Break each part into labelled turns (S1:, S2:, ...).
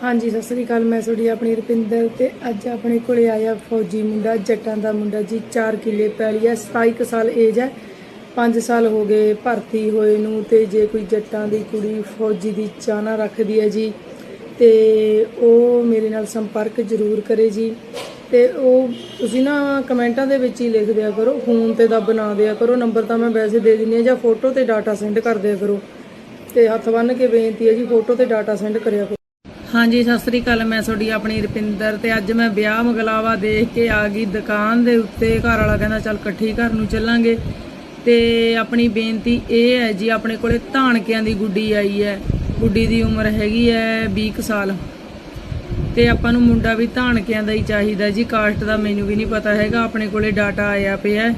S1: ਹਾਂਜੀ, ਸਤਿ ਸ੍ਰੀ ਅਕਾਲ। ਮੈਂ ਤੁਹਾਡੀ ਆਪਣੀ ਰੁਪਿੰਦਰ ਤੇ ਅੱਜ ਆਪਣੇ ਕੋਲੇ ਆਇਆ ਫੌਜੀ ਮੁੰਡਾ, ਜੱਟਾਂ ਦਾ ਮੁੰਡਾ ਜੀ 4 ਕਿੱਲੇ ਪੈਲੀ ਹੈ 27 ਕੁ ਸਾਲ ਏਜ ਹੈ 5 ਸਾਲ ਹੋ ਗਏ ਭਰਤੀ ਹੋਏ ਨੂੰ ਤੇ ਜੇ ਕੋਈ ਜੱਟਾਂ ਦੀ ਕੁੜੀ ਫੌਜੀ ਦੀ ਚਾਹਨਾ ਰੱਖਦੀ ਹੈ ਜੀ ਤੇ ਉਹ ਮੇਰੇ ਨਾਲ ਸੰਪਰਕ ਜ਼ਰੂਰ ਕਰੇ ਜੀ ਤੇ ਉਹ ਤੁਸੀਂ ਨਾ ਕਮੈਂਟਾਂ ਦੇ ਵਿੱਚ ਹੀ ਲਿਖ ਦਿਆ ਕਰੋ, ਫੋਨ ਤੇ ਦਾ ਬਣਾ ਦਿਆ ਕਰੋ, ਨੰਬਰ ਤਾਂ ਮੈਂ ਵੈਸੇ ਦੇ ਦਿੰਨੀ ਆ ਜਾਂ ਫੋਟੋ ਤੇ ਡਾਟਾ ਸੈਂਡ ਕਰ ਦਿਆ ਕਰੋ ਤੇ ਹੱਥ ਬੰਨ੍ਹ ਕੇ ਬੇਨਤੀ ਹੈ ਜੀ, ਫੋਟੋ ਤੇ ਡਾਟਾ ਸੈਂਡ ਕਰਿਆ ਕਰੋ। ਹਾਂਜੀ, ਸਤਿ ਸ੍ਰੀ ਅਕਾਲ। ਮੈਂ ਤੁਹਾਡੀ ਆਪਣੀ ਰੁਪਿੰਦਰ ਤੇ ਅੱਜ ਮੈਂ ਵਿਆਹ ਮਗਲਾਵਾ ਦੇਖ ਕੇ ਆ ਗਈ ਦੁਕਾਨ ਦੇ ਉੱਤੇ। ਘਰ ਵਾਲਾ ਕਹਿੰਦਾ, ਚੱਲ ਇਕੱਠੀ ਘਰ ਨੂੰ ਚੱਲਾਂਗੇ। ਤੇ ਆਪਣੀ ਬੇਨਤੀ ਇਹ ਹੈ ਜੀ, ਆਪਣੇ ਕੋਲੇ ਧਾਨਕਿਆਂ ਦੀ ਗੁੱਡੀ ਆਈ ਹੈ। ਗੁੱਡੀ ਦੀ ਉਮਰ ਹੈਗੀ ਹੈ 20 ਕੁ ਸਾਲ। ਤੇ ਆਪਾਂ ਨੂੰ ਮੁੰਡਾ ਵੀ ਧਾਨਕਿਆਂ ਦਾ ਹੀ ਚਾਹੀਦਾ ਜੀ। ਕਾਸਟ ਦਾ ਮੈਨੂੰ ਵੀ ਨਹੀਂ ਪਤਾ ਹੈਗਾ। ਆਪਣੇ ਕੋਲੇ ਡਾਟਾ ਆਇਆ ਪਿਆ ਹੈ।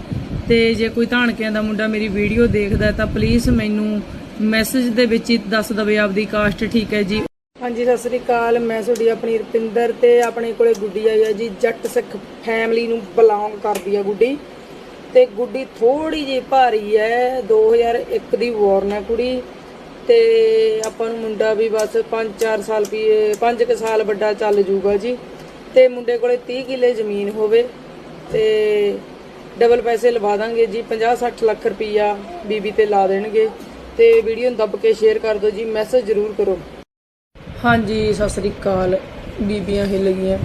S1: ਤੇ ਜੇ ਕੋਈ ਧਾਨਕਿਆਂ ਦਾ ਮੁੰਡਾ ਮੇਰੀ ਵੀਡੀਓ ਦੇਖਦਾ ਤਾਂ ਪਲੀਜ਼ ਮੈਨੂੰ ਮੈਸੇਜ ਦੇ ਵਿੱਚ ਹੀ ਦੱਸ ਦਵੇ ਆਪਦੀ ਕਾਸਟ ਠੀਕ ਹੈ ਜੀ। ਹਾਂਜੀ, ਸਤਿ ਸ੍ਰੀ ਅਕਾਲ। ਮੈਂ ਤੁਹਾਡੀ ਆਪਣੀ ਰੁਪਿੰਦਰ ਤੇ ਆਪਣੇ ਕੋਲੇ ਗੁੱਡੀ ਆਈ ਹੈ ਜੀ, ਜੱਟ ਸਿੱਖ ਫੈਮਿਲੀ ਨੂੰ ਬਿਲੋਂਗ ਕਰਦੀ ਹੈ ਗੁੱਡੀ। ਤੇ ਗੁੱਡੀ ਥੋੜੀ ਜਿਹੀ ਭਾਰੀ ਹੈ 2001 ਦੀ ਵੋਰਨ ਹੈ ਕੁੜੀ। ਤੇ ਆਪਾਂ ਨੂੰ ਮੁੰਡਾ ਵੀ ਬਸ 5-4 ਸਾਲ ਵੀ 5 ਕੁ ਸਾਲ ਵੱਡਾ ਚੱਲ ਜੂਗਾ ਜੀ। ਤੇ ਮੁੰਡੇ ਕੋਲੇ 30 ਕਿੱਲੇ ਜ਼ਮੀਨ ਹੋਵੇ, ਤੇ ਡਬਲ ਪੈਸੇ ਲਵਾ ਦਾਂਗੇ ਜੀ 50-60 ਲੱਖ ਰੁਪਈਆ ਬੀਬੀ ਤੇ ਲਾ ਦੇਣਗੇ। ਤੇ ਵੀਡੀਓ ਨੂੰ ਦੱਬ ਕੇ ਸ਼ੇਅਰ ਕਰ ਦਿਓ ਜੀ ਮੈਸੇਜ ਜ਼ਰੂਰ ਕਰੋ। ਹਾਂਜੀ, ਸਤਿ ਸ੍ਰੀ ਅਕਾਲ। ਬੀਬੀਆਂ ਹਿੱਲ ਗਈਆਂ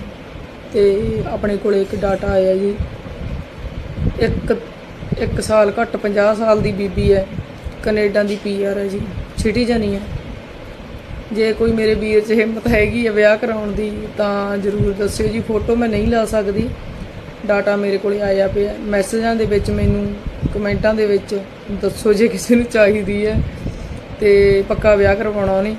S1: ਤੇ ਆਪਣੇ ਕੋਲੇ ਇੱਕ ਡਾਟਾ ਆਇਆ ਜੀ। ਇੱਕ ਇੱਕ ਸਾਲ, ਘੱਟ 50 ਸਾਲ ਦੀ ਬੀਬੀ ਹੈ। ਕੈਨੇਡਾ ਦੀ ਪੀਆਰ ਹੈ ਜੀ। ਸਿਟੀਜ਼ਨ ਹੀ ਹੈ। ਜੇ ਕੋਈ ਮੇਰੇ ਵੀਰ 'ਚ ਹਿੰਮਤ ਹੈਗੀ ਹੈ ਵਿਆਹ ਕਰਾਉਣ ਦੀ, ਤਾਂ ਜ਼ਰੂਰ ਦੱਸਿਓ ਜੀ। ਫੋਟੋ ਮੈਂ ਨਹੀਂ ਲਾ ਸਕਦੀ। ਡਾਟਾ ਮੇਰੇ ਕੋਲੇ ਆਇਆ ਪਿਆ। ਮੈਸੇਜਾਂ ਦੇ ਵਿੱਚ ਮੈਨੂੰ, ਕਮੈਂਟਾਂ ਦੇ ਵਿੱਚ ਦੱਸੋ ਜੇ ਕਿਸੇ ਨੂੰ ਚਾਹੀਦੀ ਹੈ। ਤੇ ਪੱਕਾ ਵਿਆਹ ਕਰਵਾਉਣਾ ਉਹਨੇ।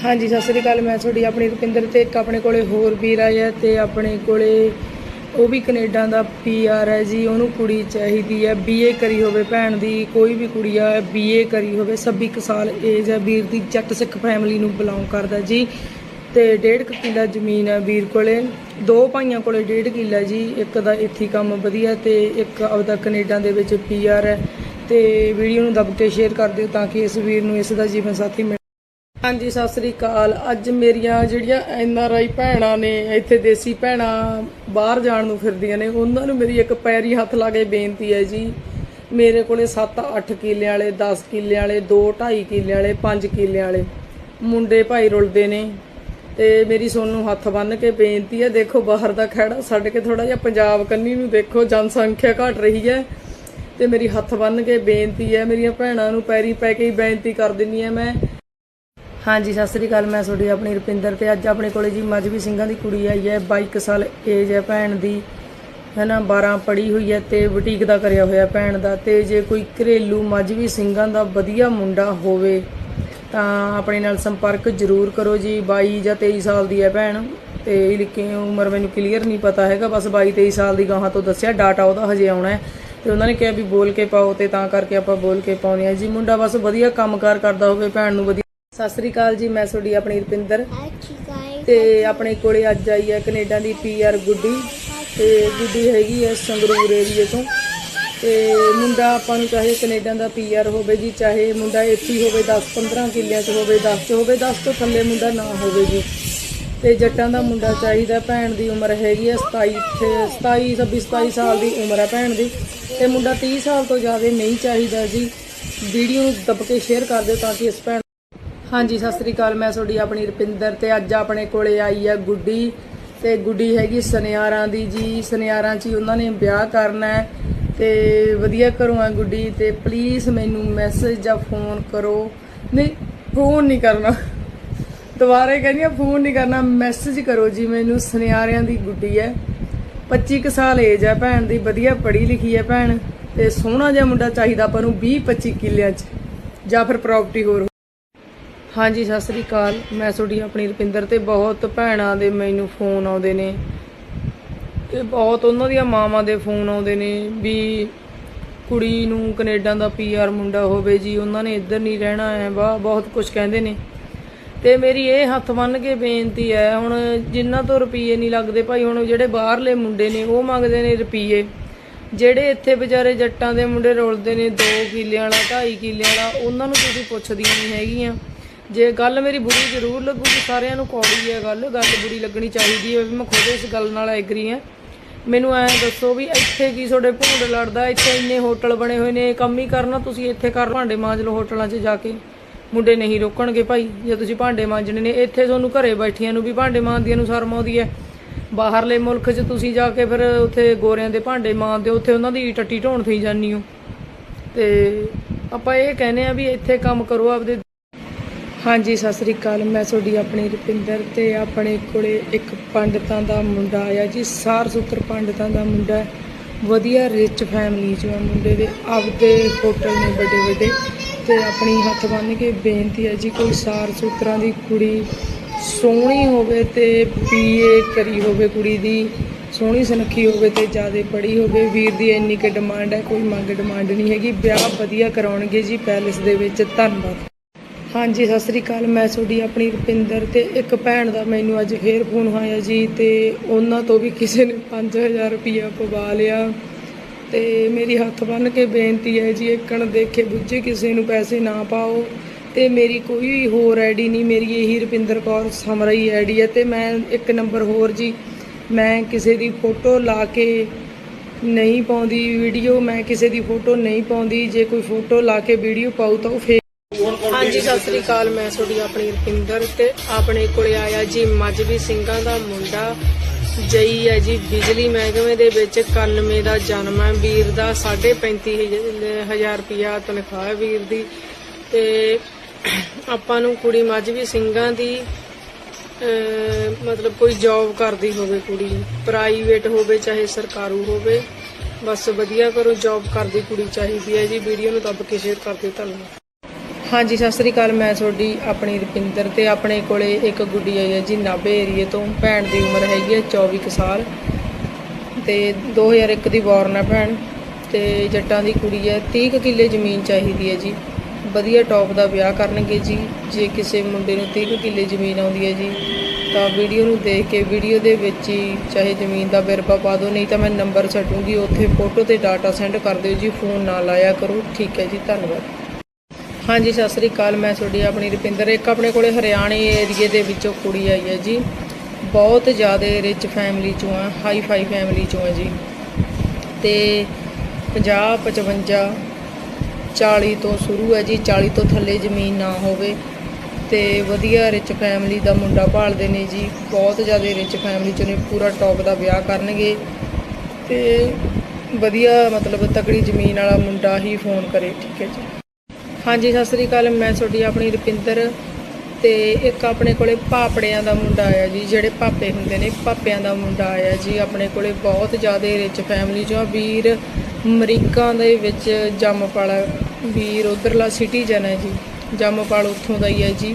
S1: ਹਾਂਜੀ, ਸਤਿ ਸ੍ਰੀ ਅਕਾਲ। ਮੈਂ ਤੁਹਾਡੀ ਆਪਣੀ ਰੁਪਿੰਦਰ ਤੇ ਇੱਕ ਆਪਣੇ ਕੋਲੇ ਹੋਰ ਵੀਰ ਆਇਆ ਤੇ ਆਪਣੇ ਕੋਲੇ ਉਹ ਵੀ ਕੈਨੇਡਾ ਦਾ ਪੀਆਰ ਹੈ ਜੀ, ਉਹਨੂੰ ਕੁੜੀ ਚਾਹੀਦੀ ਹੈ ਬੀਏ ਕਰੀ ਹੋਵੇ ਭੈਣ ਦੀ, ਕੋਈ ਵੀ ਕੁੜੀ ਆ ਬੀਏ ਕਰੀ ਹੋਵੇ 26 ਕੁ ਸਾਲ ਏਜ ਹੈ, ਵੀਰ ਦੀ ਜੱਟ ਸਿੱਖ ਫੈਮਿਲੀ ਨੂੰ ਬਿਲੋਂਗ ਕਰਦਾ ਜੀ ਤੇ ਡੇਢ ਕੁ ਕਿੱਲਾ ਜ਼ਮੀਨ ਹੈ ਵੀਰ ਕੋਲੇ। ਦੋ ਭਾਈਆਂ ਕੋਲੇ ਡੇਢ ਕਿੱਲਾ ਜੀ, ਇੱਕ ਦਾ ਇੱਥੇ ਕੰਮ ਵਧੀਆ ਤੇ ਇੱਕ ਆਪਦਾ ਕੈਨੇਡਾ ਦੇ ਵਿੱਚ ਪੀਆਰ ਹੈ ਤੇ ਵੀਡੀਓ ਨੂੰ ਦੱਬ ਕੇ ਸ਼ੇਅਰ ਕਰ ਦਿਓ ਤਾਂ ਕਿ ਇਸ ਵੀਰ ਨੂੰ ਇਸ ਦਾ ਜੀਵਨ ਸਾਥੀ ਮਿਲ ਹਾਂਜੀ, ਸਤਿ ਸ੍ਰੀ ਅਕਾਲ। ਅੱਜ ਮੇਰੀਆਂ ਜਿਹੜੀਆਂ ਐਨ ਆਰ ਆਈ ਭੈਣਾਂ ਨੇ, ਇੱਥੇ ਦੇਸੀ ਭੈਣਾਂ ਬਾਹਰ ਜਾਣ ਨੂੰ ਫਿਰਦੀਆਂ ਨੇ, ਉਹਨਾਂ ਨੂੰ ਮੇਰੀ ਇੱਕ ਪੈਰੀ ਹੱਥ ਲਾ ਕੇ ਬੇਨਤੀ ਹੈ ਜੀ। ਮੇਰੇ ਕੋਲੇ 7-8 ਕਿੱਲੇ ਵਾਲੇ 10 ਕਿੱਲੇ ਵਾਲੇ 2-2.5 ਕਿੱਲੇ ਵਾਲੇ 5 ਕਿੱਲੇ ਵਾਲੇ ਮੁੰਡੇ ਭਾਈ ਰੁਲਦੇ ਨੇ ਤੇ ਮੇਰੀ ਸੋਨੂੰ ਹੱਥ ਬੰਨ ਕੇ ਬੇਨਤੀ ਹੈ, ਦੇਖੋ ਬਾਹਰ ਦਾ ਖੜਾ ਛੱਡ ਕੇ ਥੋੜਾ ਜਿਹਾ ਪੰਜਾਬ ਕੰਨੀ ਨੂੰ ਦੇਖੋ, ਜਨਸੰਖਿਆ ਘਟ ਰਹੀ ਹੈ ਤੇ ਮੇਰੀ ਹੱਥ ਬੰਨ ਕੇ ਬੇਨਤੀ ਹੈ, ਮੇਰੀਆਂ ਭੈਣਾਂ ਨੂੰ ਪੈਰੀ ਪੈ ਕੇ ਹੀ ਬੇਨਤੀ ਕਰ ਦਿੰਨੀ ਹੈ ਮੈਂ। ਹਾਂਜੀ, ਸਤਿ ਸ੍ਰੀ ਅਕਾਲ, ਮੈਂ ਤੁਹਾਡੀ ਆਪਣੀ ਰੁਪਿੰਦਰ ਤੇ ਅੱਜ ਆਪਣੇ ਕੋਲੇ ਜੀ ਮਜਬੀ ਸਿੰਘਾਂ ਦੀ ਕੁੜੀ ਆਈ ਹੈ 22 ਕੁ ਸਾਲ ਏਜ ਹੈ ਭੈਣ ਦੀ, ਹੈਨਾ 12 ਪੜ੍ਹੀ ਹੋਈ ਹੈ ਤੇ ਬੁਟੀਕ ਦਾ ਕਰਿਆ ਹੋਇਆ ਭੈਣ ਦਾ ਤੇ ਜੇ ਕੋਈ ਘਰੇਲੂ ਮਜਬੀ ਸਿੰਘਾਂ ਦਾ ਵਧੀਆ ਮੁੰਡਾ ਹੋਵੇ ਤਾਂ ਆਪਣੇ ਨਾਲ ਸੰਪਰਕ ਜ਼ਰੂਰ ਕਰੋ ਜੀ 22 ਜਾਂ 23 ਸਾਲ ਦੀ ਹੈ ਭੈਣ ਤੇ ਲਿਖੀ ਉਮਰ ਮੈਨੂੰ ਕਲੀਅਰ ਨਹੀਂ ਪਤਾ ਹੈਗਾ, ਬਸ 22 23 ਸਾਲ ਦੀ ਗਾਹਾਂ ਤੋਂ ਦੱਸਿਆ, ਡਾਟਾ ਉਹਦਾ ਹਜੇ ਆਉਣਾ ਹੈ ਤੇ ਉਹਨਾਂ ਨੇ ਕਿਹਾ ਵੀ ਬੋਲ ਕੇ ਪਾਓ ਤੇ ਤਾਂ ਕਰਕੇ ਆਪਾਂ ਬੋਲ ਕੇ ਪਾਉਨੇ ਆ ਜੀ, ਮੁੰਡਾ ਬਸ ਵਧੀਆ ਕੰਮਕਾਰ ਕਰਦਾ ਹੋਵੇ, ਭੈਣ ਨੂੰ ਵਧੀਆ ਸਤਿ ਸ੍ਰੀ ਅਕਾਲ ਜੀ ਮੈਂ ਤੁਹਾਡੀ ਆਪਣੀ ਰੁਪਿੰਦਰ। ਤੇ ਆਪਣੇ ਕੋਲੇ ਅੱਜ ਆਈ ਹੈ ਕੈਨੇਡਾ ਦੀ ਪੀਆਰ ਗੁੱਡੀ। ਤੇ ਗੁੱਡੀ ਹੈਗੀ ਹੈ ਸੰਗਰੂਰ ਏਰੀਏ ਤੋਂ। ਤੇ ਮੁੰਡਾ ਆਪਾਂ ਨੂੰ ਚਾਹੇ ਕੈਨੇਡਾ ਦਾ ਪੀਆਰ ਹੋਵੇ ਜੀ ਚਾਹੇ ਮੁੰਡਾ ਇੱਥੇ ਹੋਵੇ 10 15 ਕਿੱਲਿਆਂ 'ਚ ਹੋਵੇ 10 'ਚ ਹੋਵੇ 10 ਤੋਂ ਥੱਲੇ ਮੁੰਡਾ ਨਾ ਹੋਵੇ ਜੀ। ਤੇ ਜੱਟਾਂ ਦਾ ਮੁੰਡਾ ਚਾਹੀਦਾ ਭੈਣ ਦੀ ਉਮਰ ਹੈਗੀ ਹੈ 27 ਤੇ 27 26 27 ਸਾਲ ਦੀ ਉਮਰ ਹੈ ਭੈਣ ਦੀ। ਤੇ ਮੁੰਡਾ 30 ਸਾਲ ਤੋਂ ਜ਼ਿਆਦਾ ਨਹੀਂ ਚਾਹੀਦਾ ਜੀ। ਵੀਡੀਓ ਨੂੰ ਦੱਬ ਕੇ ਸ਼ੇਅਰ ਕਰ ਦਿਓ ਤਾਂ ਕਿ ਇਸ ਭੈਣ ਹਾਂਜੀ, ਸਤਿ ਸ੍ਰੀ ਅਕਾਲ। ਮੈਂ ਤੁਹਾਡੀ ਆਪਣੀ ਰੁਪਿੰਦਰ ਤੇ ਅੱਜ ਆਪਣੇ ਕੋਲੇ ਆਈ ਹੈ ਗੁੱਡੀ। ਤੇ ਗੁੱਡੀ ਹੈਗੀ ਸੁਨਿਆਰਾਂ ਦੀ ਜੀ। ਸੁਨਿਆਰਾਂ 'ਚ ਹੀ ਉਹਨਾਂ ਨੇ ਵਿਆਹ ਕਰਨਾ ਹੈ। ਤੇ ਵਧੀਆ ਘਰੋਂ ਆ ਗੁੱਡੀ। ਤੇ ਪਲੀਜ਼ ਮੈਨੂੰ ਮੈਸੇਜ ਜਾਂ ਫੋਨ ਕਰੋ। ਨਹੀਂ ਫੋਨ ਨਹੀਂ ਕਰਨਾ। ਦੁਬਾਰੇ ਕਹਿੰਦੀ ਆ ਫੋਨ ਨਹੀਂ ਕਰਨਾ। ਮੈਸੇਜ ਕਰੋ ਜੀ ਮੈਨੂੰ। ਸੁਨਿਆਰਿਆਂ ਦੀ ਗੁੱਡੀ ਹੈ। 25 ਕੁ ਸਾਲ ਏਜ ਹੈ ਭੈਣ ਦੀ। ਵਧੀਆ ਪੜ੍ਹੀ ਲਿਖੀ ਹੈ ਭੈਣ। ਤੇ ਸੋਹਣਾ ਜਿਹਾ ਮੁੰਡਾ ਚਾਹੀਦਾ ਆਪਾਂ ਨੂੰ 20 25 ਕਿੱਲਿਆਂ 'ਚ। ਜਾਂ ਫਿਰ ਪ੍ਰਾਪਰਟੀ ਹੋਰ ਹਾਂਜੀ, ਸਤਿ ਸ੍ਰੀ ਅਕਾਲ। ਮੈਂ ਤੁਹਾਡੀ ਆਪਣੀ ਰੁਪਿੰਦਰ ਤੇ ਬਹੁਤ ਭੈਣਾਂ ਦੇ ਮੈਨੂੰ ਫੋਨ ਆਉਂਦੇ ਨੇ। ਤੇ ਬਹੁਤ ਉਹਨਾਂ ਦੀਆਂ ਮਾਵਾਂ ਦੇ ਫੋਨ ਆਉਂਦੇ ਨੇ ਵੀ ਕੁੜੀ ਨੂੰ ਕੈਨੇਡਾ ਦਾ ਪੀਆਰ ਮੁੰਡਾ ਹੋਵੇ ਜੀ, ਉਹਨਾਂ ਨੇ ਇੱਧਰ ਨਹੀਂ ਰਹਿਣਾ ਹੈ ਵਾ, ਬਹੁਤ ਕੁਝ ਕਹਿੰਦੇ ਨੇ। ਤੇ ਮੇਰੀ ਇਹ ਹੱਥ ਬੰਨ ਕੇ ਬੇਨਤੀ ਹੈ, ਹੁਣ ਜਿੰਨਾ ਤੋਂ ਰੁਪਈਏ ਨਹੀਂ ਲੱਗਦੇ ਭਾਈ, ਹੁਣ ਜਿਹੜੇ ਬਾਹਰਲੇ ਮੁੰਡੇ ਨੇ, ਉਹ ਮੰਗਦੇ ਨੇ ਰੁਪਈਏ। ਜਿਹੜੇ ਇੱਥੇ ਵਿਚਾਰੇ ਜੱਟਾਂ ਦੇ ਮੁੰਡੇ ਰੋਲਦੇ ਨੇ 2 ਕਿੱਲਿਆਂ ਵਾਲਾ 2.5 ਕਿੱਲਿਆਂ ਵਾਲਾ, ਉਹਨਾਂ ਨੂੰ ਤੁਸੀਂ ਪੁੱਛਦੀਆਂ ਨਹੀਂ ਹੈਗੀਆਂ। ਜੇ ਗੱਲ ਮੇਰੀ ਬੁਰੀ ਜ਼ਰੂਰ ਲੱਗੂਗੀ, ਸਾਰਿਆਂ ਨੂੰ ਕੌੜੀ ਹੈ ਗੱਲ ਗੱਲ ਬੁਰੀ ਲੱਗਣੀ ਚਾਹੀਦੀ ਹੈ ਵੀ ਮੈਂ ਖੁਦ ਇਸ ਗੱਲ ਨਾਲ ਐਗਰੀ ਹਾਂ। ਮੈਨੂੰ ਐਂ ਦੱਸੋ ਵੀ ਇੱਥੇ ਕੀ ਤੁਹਾਡੇ ਭੂੰਡ ਲੜਦਾ, ਇੱਥੇ ਇੰਨੇ ਹੋਟਲ ਬਣੇ ਹੋਏ ਨੇ ਕੰਮ ਹੀ ਕਰਨਾ, ਤੁਸੀਂ ਇੱਥੇ ਕਰ ਭਾਂਡੇ ਮਾਂਜ ਲਓ ਹੋਟਲਾਂ 'ਚ ਜਾ ਕੇ। ਮੁੰਡੇ ਨਹੀਂ ਰੋਕਣਗੇ ਭਾਈ, ਜੇ ਤੁਸੀਂ ਭਾਂਡੇ ਮਾਂਜਣੇ ਨੇ, ਇੱਥੇ ਤੁਹਾਨੂੰ ਘਰੇ ਬੈਠੀਆਂ ਨੂੰ ਵੀ ਭਾਂਡੇ ਮਾਂਜਦੀਆਂ ਨੂੰ ਸ਼ਰਮ ਆਉਂਦੀ ਹੈ। ਬਾਹਰਲੇ ਮੁਲਕ 'ਚ ਤੁਸੀਂ ਜਾ ਕੇ ਫਿਰ ਉੱਥੇ ਗੋਰਿਆਂ ਦੇ ਭਾਂਡੇ ਮਾਂਜਦੇ ਹੋ, ਉੱਥੇ ਉਹਨਾਂ ਦੀ ਟੱਟੀ ਢੋਣ ਥਈ ਜਾਂਦੀ ਹੋ। ਤੇ ਆਪਾਂ ਇਹ ਕਹਿੰਦੇ ਆ ਵੀ ਇੱਥੇ ਕੰਮ ਕਰੋ ਆਪਦੇ ਹਾਂਜੀ, ਸਤਿ ਸ੍ਰੀ ਅਕਾਲ। ਮੈਂ ਤੁਹਾਡੀ ਆਪਣੀ ਰੁਪਿੰਦਰ ਤੇ ਆਪਣੇ ਕੋਲੇ ਇੱਕ ਪੰਡਤਾਂ ਦਾ ਮੁੰਡਾ ਆਇਆ ਜੀ। ਸਾਰ ਸੁਤਰ ਪੰਡਤਾਂ ਦਾ ਮੁੰਡਾ ਵਧੀਆ ਰਿਚ ਫੈਮਿਲੀ ਚੋਂ ਆ ਮੁੰਡੇ ਦੇ। ਆਪਦੇ ਹੋਟਲ ਨੇ ਵੱਡੇ ਵੱਡੇ ਤੇ ਆਪਣੀ ਹੱਥ ਬੰਨ੍ਹ ਕੇ ਬੇਨਤੀ ਹੈ ਜੀ, ਕੋਈ ਸਾਰ ਸੁਤਰਾਂ ਦੀ ਕੁੜੀ ਸੋਹਣੀ ਹੋਵੇ ਤੇ ਬੀਏ ਕਰੀ ਹੋਵੇ, ਕੁੜੀ ਦੀ ਸੋਹਣੀ ਸੁਨੱਖੀ ਹੋਵੇ ਤੇ ਜ਼ਿਆਦਾ ਪੜ੍ਹੀ ਹੋਵੇ। ਵੀਰ ਦੀ ਇੰਨੀ ਕਿ ਡਿਮਾਂਡ ਹੈ, ਕੋਈ ਮੰਗ ਡਿਮਾਂਡ ਨਹੀਂ ਹੈਗੀ। ਵਿਆਹ ਵਧੀਆ ਕਰਾਉਣਗੇ ਜੀ ਪੈਲਸ ਦੇ ਵਿੱਚ। ਧੰਨਵਾਦ। ਹਾਂਜੀ, ਸਤਿ ਸ੍ਰੀ ਅਕਾਲ। ਮੈਂ ਤੁਹਾਡੀ ਆਪਣੀ ਰੁਪਿੰਦਰ ਤੇ ਇੱਕ ਭੈਣ ਦਾ ਮੈਨੂੰ ਅੱਜ ਫੇਰ ਫੋਨ ਆਇਆ ਜੀ ਤੇ ਉਹਨਾਂ ਤੋਂ ਵੀ ਕਿਸੇ ਨੇ 5000 ਰੁਪਇਆ ਪਵਾ ਲਿਆ। ਤੇ ਮੇਰੀ ਹੱਥ ਬੰਨ ਕੇ ਬੇਨਤੀ ਹੈ ਜੀ, ਇੱਕਣ ਦੇਖੇ ਬੁੱਝੇ ਕਿਸੇ ਨੂੰ ਪੈਸੇ ਨਾ ਪਾਓ। ਤੇ ਮੇਰੀ ਕੋਈ ਹੋਰ ਆਈਡੀ ਨਹੀਂ, ਮੇਰੀ ਇਹੀ ਰੁਪਿੰਦਰ ਕੌਰ ਸਮਰਾਈ ਹੀ ਆਈਡੀ ਹੈ ਤੇ ਮੈਂ ਇੱਕ ਨੰਬਰ ਹੋਰ ਜੀ, ਮੈਂ ਕਿਸੇ ਦੀ ਫੋਟੋ ਲਾ ਕੇ ਨਹੀਂ ਪਾਉਂਦੀ ਵੀਡੀਓ, ਮੈਂ ਕਿਸੇ ਦੀ ਫੋਟੋ ਨਹੀਂ ਪਾਉਂਦੀ। ਜੇ ਕੋਈ ਫੋਟੋ ਲਾ ਕੇ ਵੀਡੀਓ ਪਾਉ ਤਾਂ ਉਹ ਫੇਕ ਹਾਂਜੀ, ਸਤਿ ਸ੍ਰੀ ਅਕਾਲ, ਮੈਂ ਤੁਹਾਡੀ ਆਪਣੀ ਰੁਪਿੰਦਰ ਤੇ ਆਪਣੇ ਕੋਲੇ ਆਇਆ ਜੀ ਮਜਬੀ ਸਿੰਘਾਂ ਦਾ ਮੁੰਡਾ। ਜਈ ਹੈ ਜੀ ਬਿਜਲੀ ਮਹਿਕਮੇ ਦੇ ਵਿੱਚ 91 ਦਾ ਜਨਮ ਹੈ। ਵੀਰ ਦਾ 35000 ਰੁਪਿਆ ਤਨਖਾਹ ਹੈ ਵੀਰ ਦੀ। ਤੇ ਆਪਾਂ ਨੂੰ ਕੁੜੀ ਮਜਬੀ ਸਿੰਘਾਂ ਦੀ ਮਤਲਬ ਕੋਈ ਜੌਬ ਕਰਦੀ ਹੋਵੇ ਕੁੜੀ ਪ੍ਰਾਈਵੇਟ ਹੋਵੇ, ਚਾਹੇ ਸਰਕਾਰੂ ਹੋਵੇ, ਬਸ ਵਧੀਆ ਕਰੋ ਜੌਬ ਕਰਦੀ ਕੁੜੀ ਚਾਹੀਦੀ ਹੈ ਜੀ। ਵੀਡੀਓ ਨੂੰ ਦੱਬ ਕੇ ਸ਼ੇਅਰ ਕਰ ਦਿਓ, ਧੰਨਵਾਦ। ਹਾਂਜੀ, ਸਤਿ ਸ੍ਰੀ ਅਕਾਲ, ਮੈਂ ਤੁਹਾਡੀ ਆਪਣੀ ਰੁਪਿੰਦਰ ਤੇ ਆਪਣੇ ਕੋਲੇ ਇੱਕ ਗੁੱਡੀ ਆਈ ਹੈ ਜੀ, ਨਾਭੇ ਏਰੀਏ ਤੋਂ, ਭੈਣ ਦੀ ਉਮਰ ਹੈਗੀ ਹੈ 24 ਕੁ ਸਾਲ ਤੇ 2001 ਦੀ ਬੌਰਨ ਹੈ ਭੈਣ ਤੇ ਜੱਟਾਂ ਦੀ ਕੁੜੀ ਹੈ 30 ਕੁ ਕਿੱਲੇ ਜ਼ਮੀਨ ਚਾਹੀਦੀ ਹੈ ਜੀ। ਵਧੀਆ ਟੌਪ ਦਾ ਵਿਆਹ ਕਰਨਗੇ ਜੀ, ਜੇ ਕਿਸੇ ਮੁੰਡੇ ਨੂੰ 30 ਕੁ ਕਿੱਲੇ ਜ਼ਮੀਨ ਆਉਂਦੀ ਹੈ ਜੀ, ਤਾਂ ਵੀਡੀਓ ਨੂੰ ਦੇਖ ਕੇ ਵੀਡੀਓ ਦੇ ਵਿੱਚ ਹੀ ਚਾਹੇ ਜ਼ਮੀਨ ਦਾ ਵੇਰਵਾ ਪਾ ਦਿਓ, ਨਹੀਂ ਤਾਂ ਮੈਂ ਨੰਬਰ ਛੱਡੂੰਗੀ, ਉੱਥੇ ਫੋਟੋ ਤੇ ਡਾਟਾ ਸੈਂਡ ਕਰ ਦਿਓ ਜੀ, ਫੋਨ ਨਾ ਲਾਇਆ ਕਰੋ, ਠੀਕ ਹੈ ਜੀ, ਧੰਨਵਾਦ। ਹਾਂਜੀ, ਸਤਿ ਸ੍ਰੀ ਅਕਾਲ। ਮੈਂ ਤੁਹਾਡੀ ਆਪਣੀ ਰੁਪਿੰਦਰ, ਇੱਕ ਆਪਣੇ ਕੋਲੇ ਹਰਿਆਣੇ ਏਰੀਏ ਦੇ ਵਿੱਚੋਂ ਕੁੜੀ ਆਈ ਹੈ ਜੀ। ਬਹੁਤ ਜ਼ਿਆਦਾ ਰਿਚ ਫੈਮਿਲੀ ਚੋਂ ਆ ਹਾਈ ਫਾਈ ਫੈਮਿਲੀ ਚੋਂ ਹੈ ਜੀ। ਤੇ 50 55 40 ਤੋਂ ਸ਼ੁਰੂ ਹੈ ਜੀ। 40 ਤੋਂ ਥੱਲੇ ਜ਼ਮੀਨ ਨਾ ਹੋਵੇ। ਤੇ ਵਧੀਆ ਰਿਚ ਫੈਮਿਲੀ ਦਾ ਮੁੰਡਾ ਭਾਲਦੇ ਨੇ ਜੀ। ਬਹੁਤ ਜ਼ਿਆਦਾ ਰਿਚ ਫੈਮਿਲੀ ਚੋਂ ਨੇ, ਪੂਰਾ ਟੌਪ ਦਾ ਵਿਆਹ ਕਰਨਗੇ। ਤੇ ਵਧੀਆ ਮਤਲਬ ਤਕੜੀ ਜ਼ਮੀਨ ਵਾਲਾ ਮੁੰਡਾ ਹੀ ਫੋਨ ਕਰੇ, ਠੀਕ ਹੈ ਜੀ। ਹਾਂਜੀ, ਸਤਿ ਸ੍ਰੀ ਅਕਾਲ। ਮੈਂ ਤੁਹਾਡੀ ਆਪਣੀ ਰੁਪਿੰਦਰ ਤੇ ਇੱਕ ਆਪਣੇ ਕੋਲੇ ਪਾਪੜਿਆਂ ਦਾ ਮੁੰਡਾ ਆਇਆ ਜੀ, ਜਿਹੜੇ ਪਾਪੇ ਹੁੰਦੇ ਨੇ, ਪਾਪਿਆਂ ਦਾ ਮੁੰਡਾ ਆਇਆ ਜੀ, ਆਪਣੇ ਕੋਲੇ ਬਹੁਤ ਜ਼ਿਆਦਾ ਰਿਚ ਫੈਮਿਲੀ ਚੋਂ ਵੀਰ ਅਮਰੀਕਾ ਦੇ ਵਿੱਚ ਜੰਮਪਲ, ਵੀਰ ਉਧਰਲਾ ਸਿਟੀਜ਼ਨ ਹੈ ਜੀ, ਜੰਮਪਲ ਉੱਥੋਂ ਦਾ ਹੀ ਹੈ ਜੀ।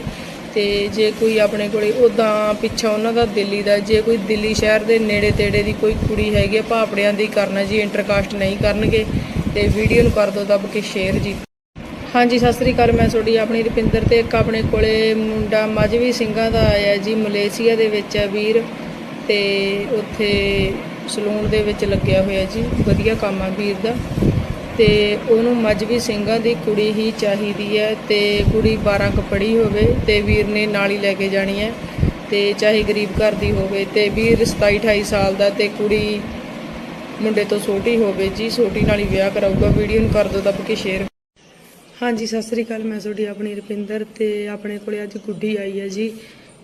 S1: ਤੇ ਜੇ ਕੋਈ ਆਪਣੇ ਕੋਲੇ ਉਦਾਂ ਪਿੱਛਾ ਉਹਨਾਂ ਦਾ ਦਿੱਲੀ ਦਾ, ਜੇ ਕੋਈ ਦਿੱਲੀ ਸ਼ਹਿਰ ਦੇ ਨੇੜੇ ਤੇੜੇ ਦੀ ਕੋਈ ਕੁੜੀ ਹੈਗੀ ਆ ਭਾਪੜਿਆਂ ਦੀ ਕਰਨਾ ਜੀ ਇੰਟਰਕਾਸਟ ਨਹੀਂ ਕਰਨਗੇ। ਤੇ ਵੀਡੀਓ ਨੂੰ ਕਰ ਦਿਓ ਦੱਬ ਕੇ ਸ਼ੇਅਰ ਜੀ। ਹਾਂਜੀ, ਸਤਿ ਸ੍ਰੀ ਅਕਾਲ। ਮੈਂ ਤੁਹਾਡੀ ਆਪਣੀ ਰੁਪਿੰਦਰ ਤੇ ਇੱਕ ਆਪਣੇ ਕੋਲੇ ਮੁੰਡਾ ਮਜਵੀ ਸਿੰਘਾਂ ਦਾ ਆਇਆ ਜੀ, ਮਲੇਸ਼ੀਆ ਦੇ ਵਿੱਚ ਹੈ ਵੀਰ ਤੇ ਉੱਥੇ ਸਲੂਨ ਦੇ ਵਿੱਚ ਲੱਗਿਆ ਹੋਇਆ ਜੀ, ਵਧੀਆ ਕੰਮ ਆ ਵੀਰ ਦਾ ਤੇ ਉਹਨੂੰ ਮਜਵੀ ਸਿੰਘਾਂ ਦੀ ਕੁੜੀ ਹੀ ਚਾਹੀਦੀ ਹੈ ਤੇ ਕੁੜੀ 12 ਕੁ ਪੜ੍ਹੀ ਹੋਵੇ ਤੇ ਵੀਰ ਨੇ ਨਾਲ ਹੀ ਲੈ ਕੇ ਜਾਣੀ ਹੈ ਤੇ ਚਾਹੇ ਗਰੀਬ ਘਰ ਦੀ ਹੋਵੇ ਤੇ ਵੀਰ 27 28 ਸਾਲ ਦਾ ਤੇ ਕੁੜੀ ਮੁੰਡੇ ਤੋਂ ਛੋਟੀ ਹੋਵੇ ਜੀ, ਛੋਟੀ ਨਾਲ ਹੀ ਵਿਆਹ ਕਰਾਊਗਾ। ਵੀਡੀਓ ਨੂੰ ਕਰ ਦਿਓ, ਦੱਬ ਕੇ ਸ਼ੇਅਰ ਹਾਂਜੀ, ਸਤਿ ਸ੍ਰੀ ਅਕਾਲ। ਮੈਂ ਤੁਹਾਡੀ ਆਪਣੀ ਰੁਪਿੰਦਰ ਤੇ ਆਪਣੇ ਕੋਲੇ ਅੱਜ ਗੁੱਡੀ ਆਈ ਹੈ ਜੀ।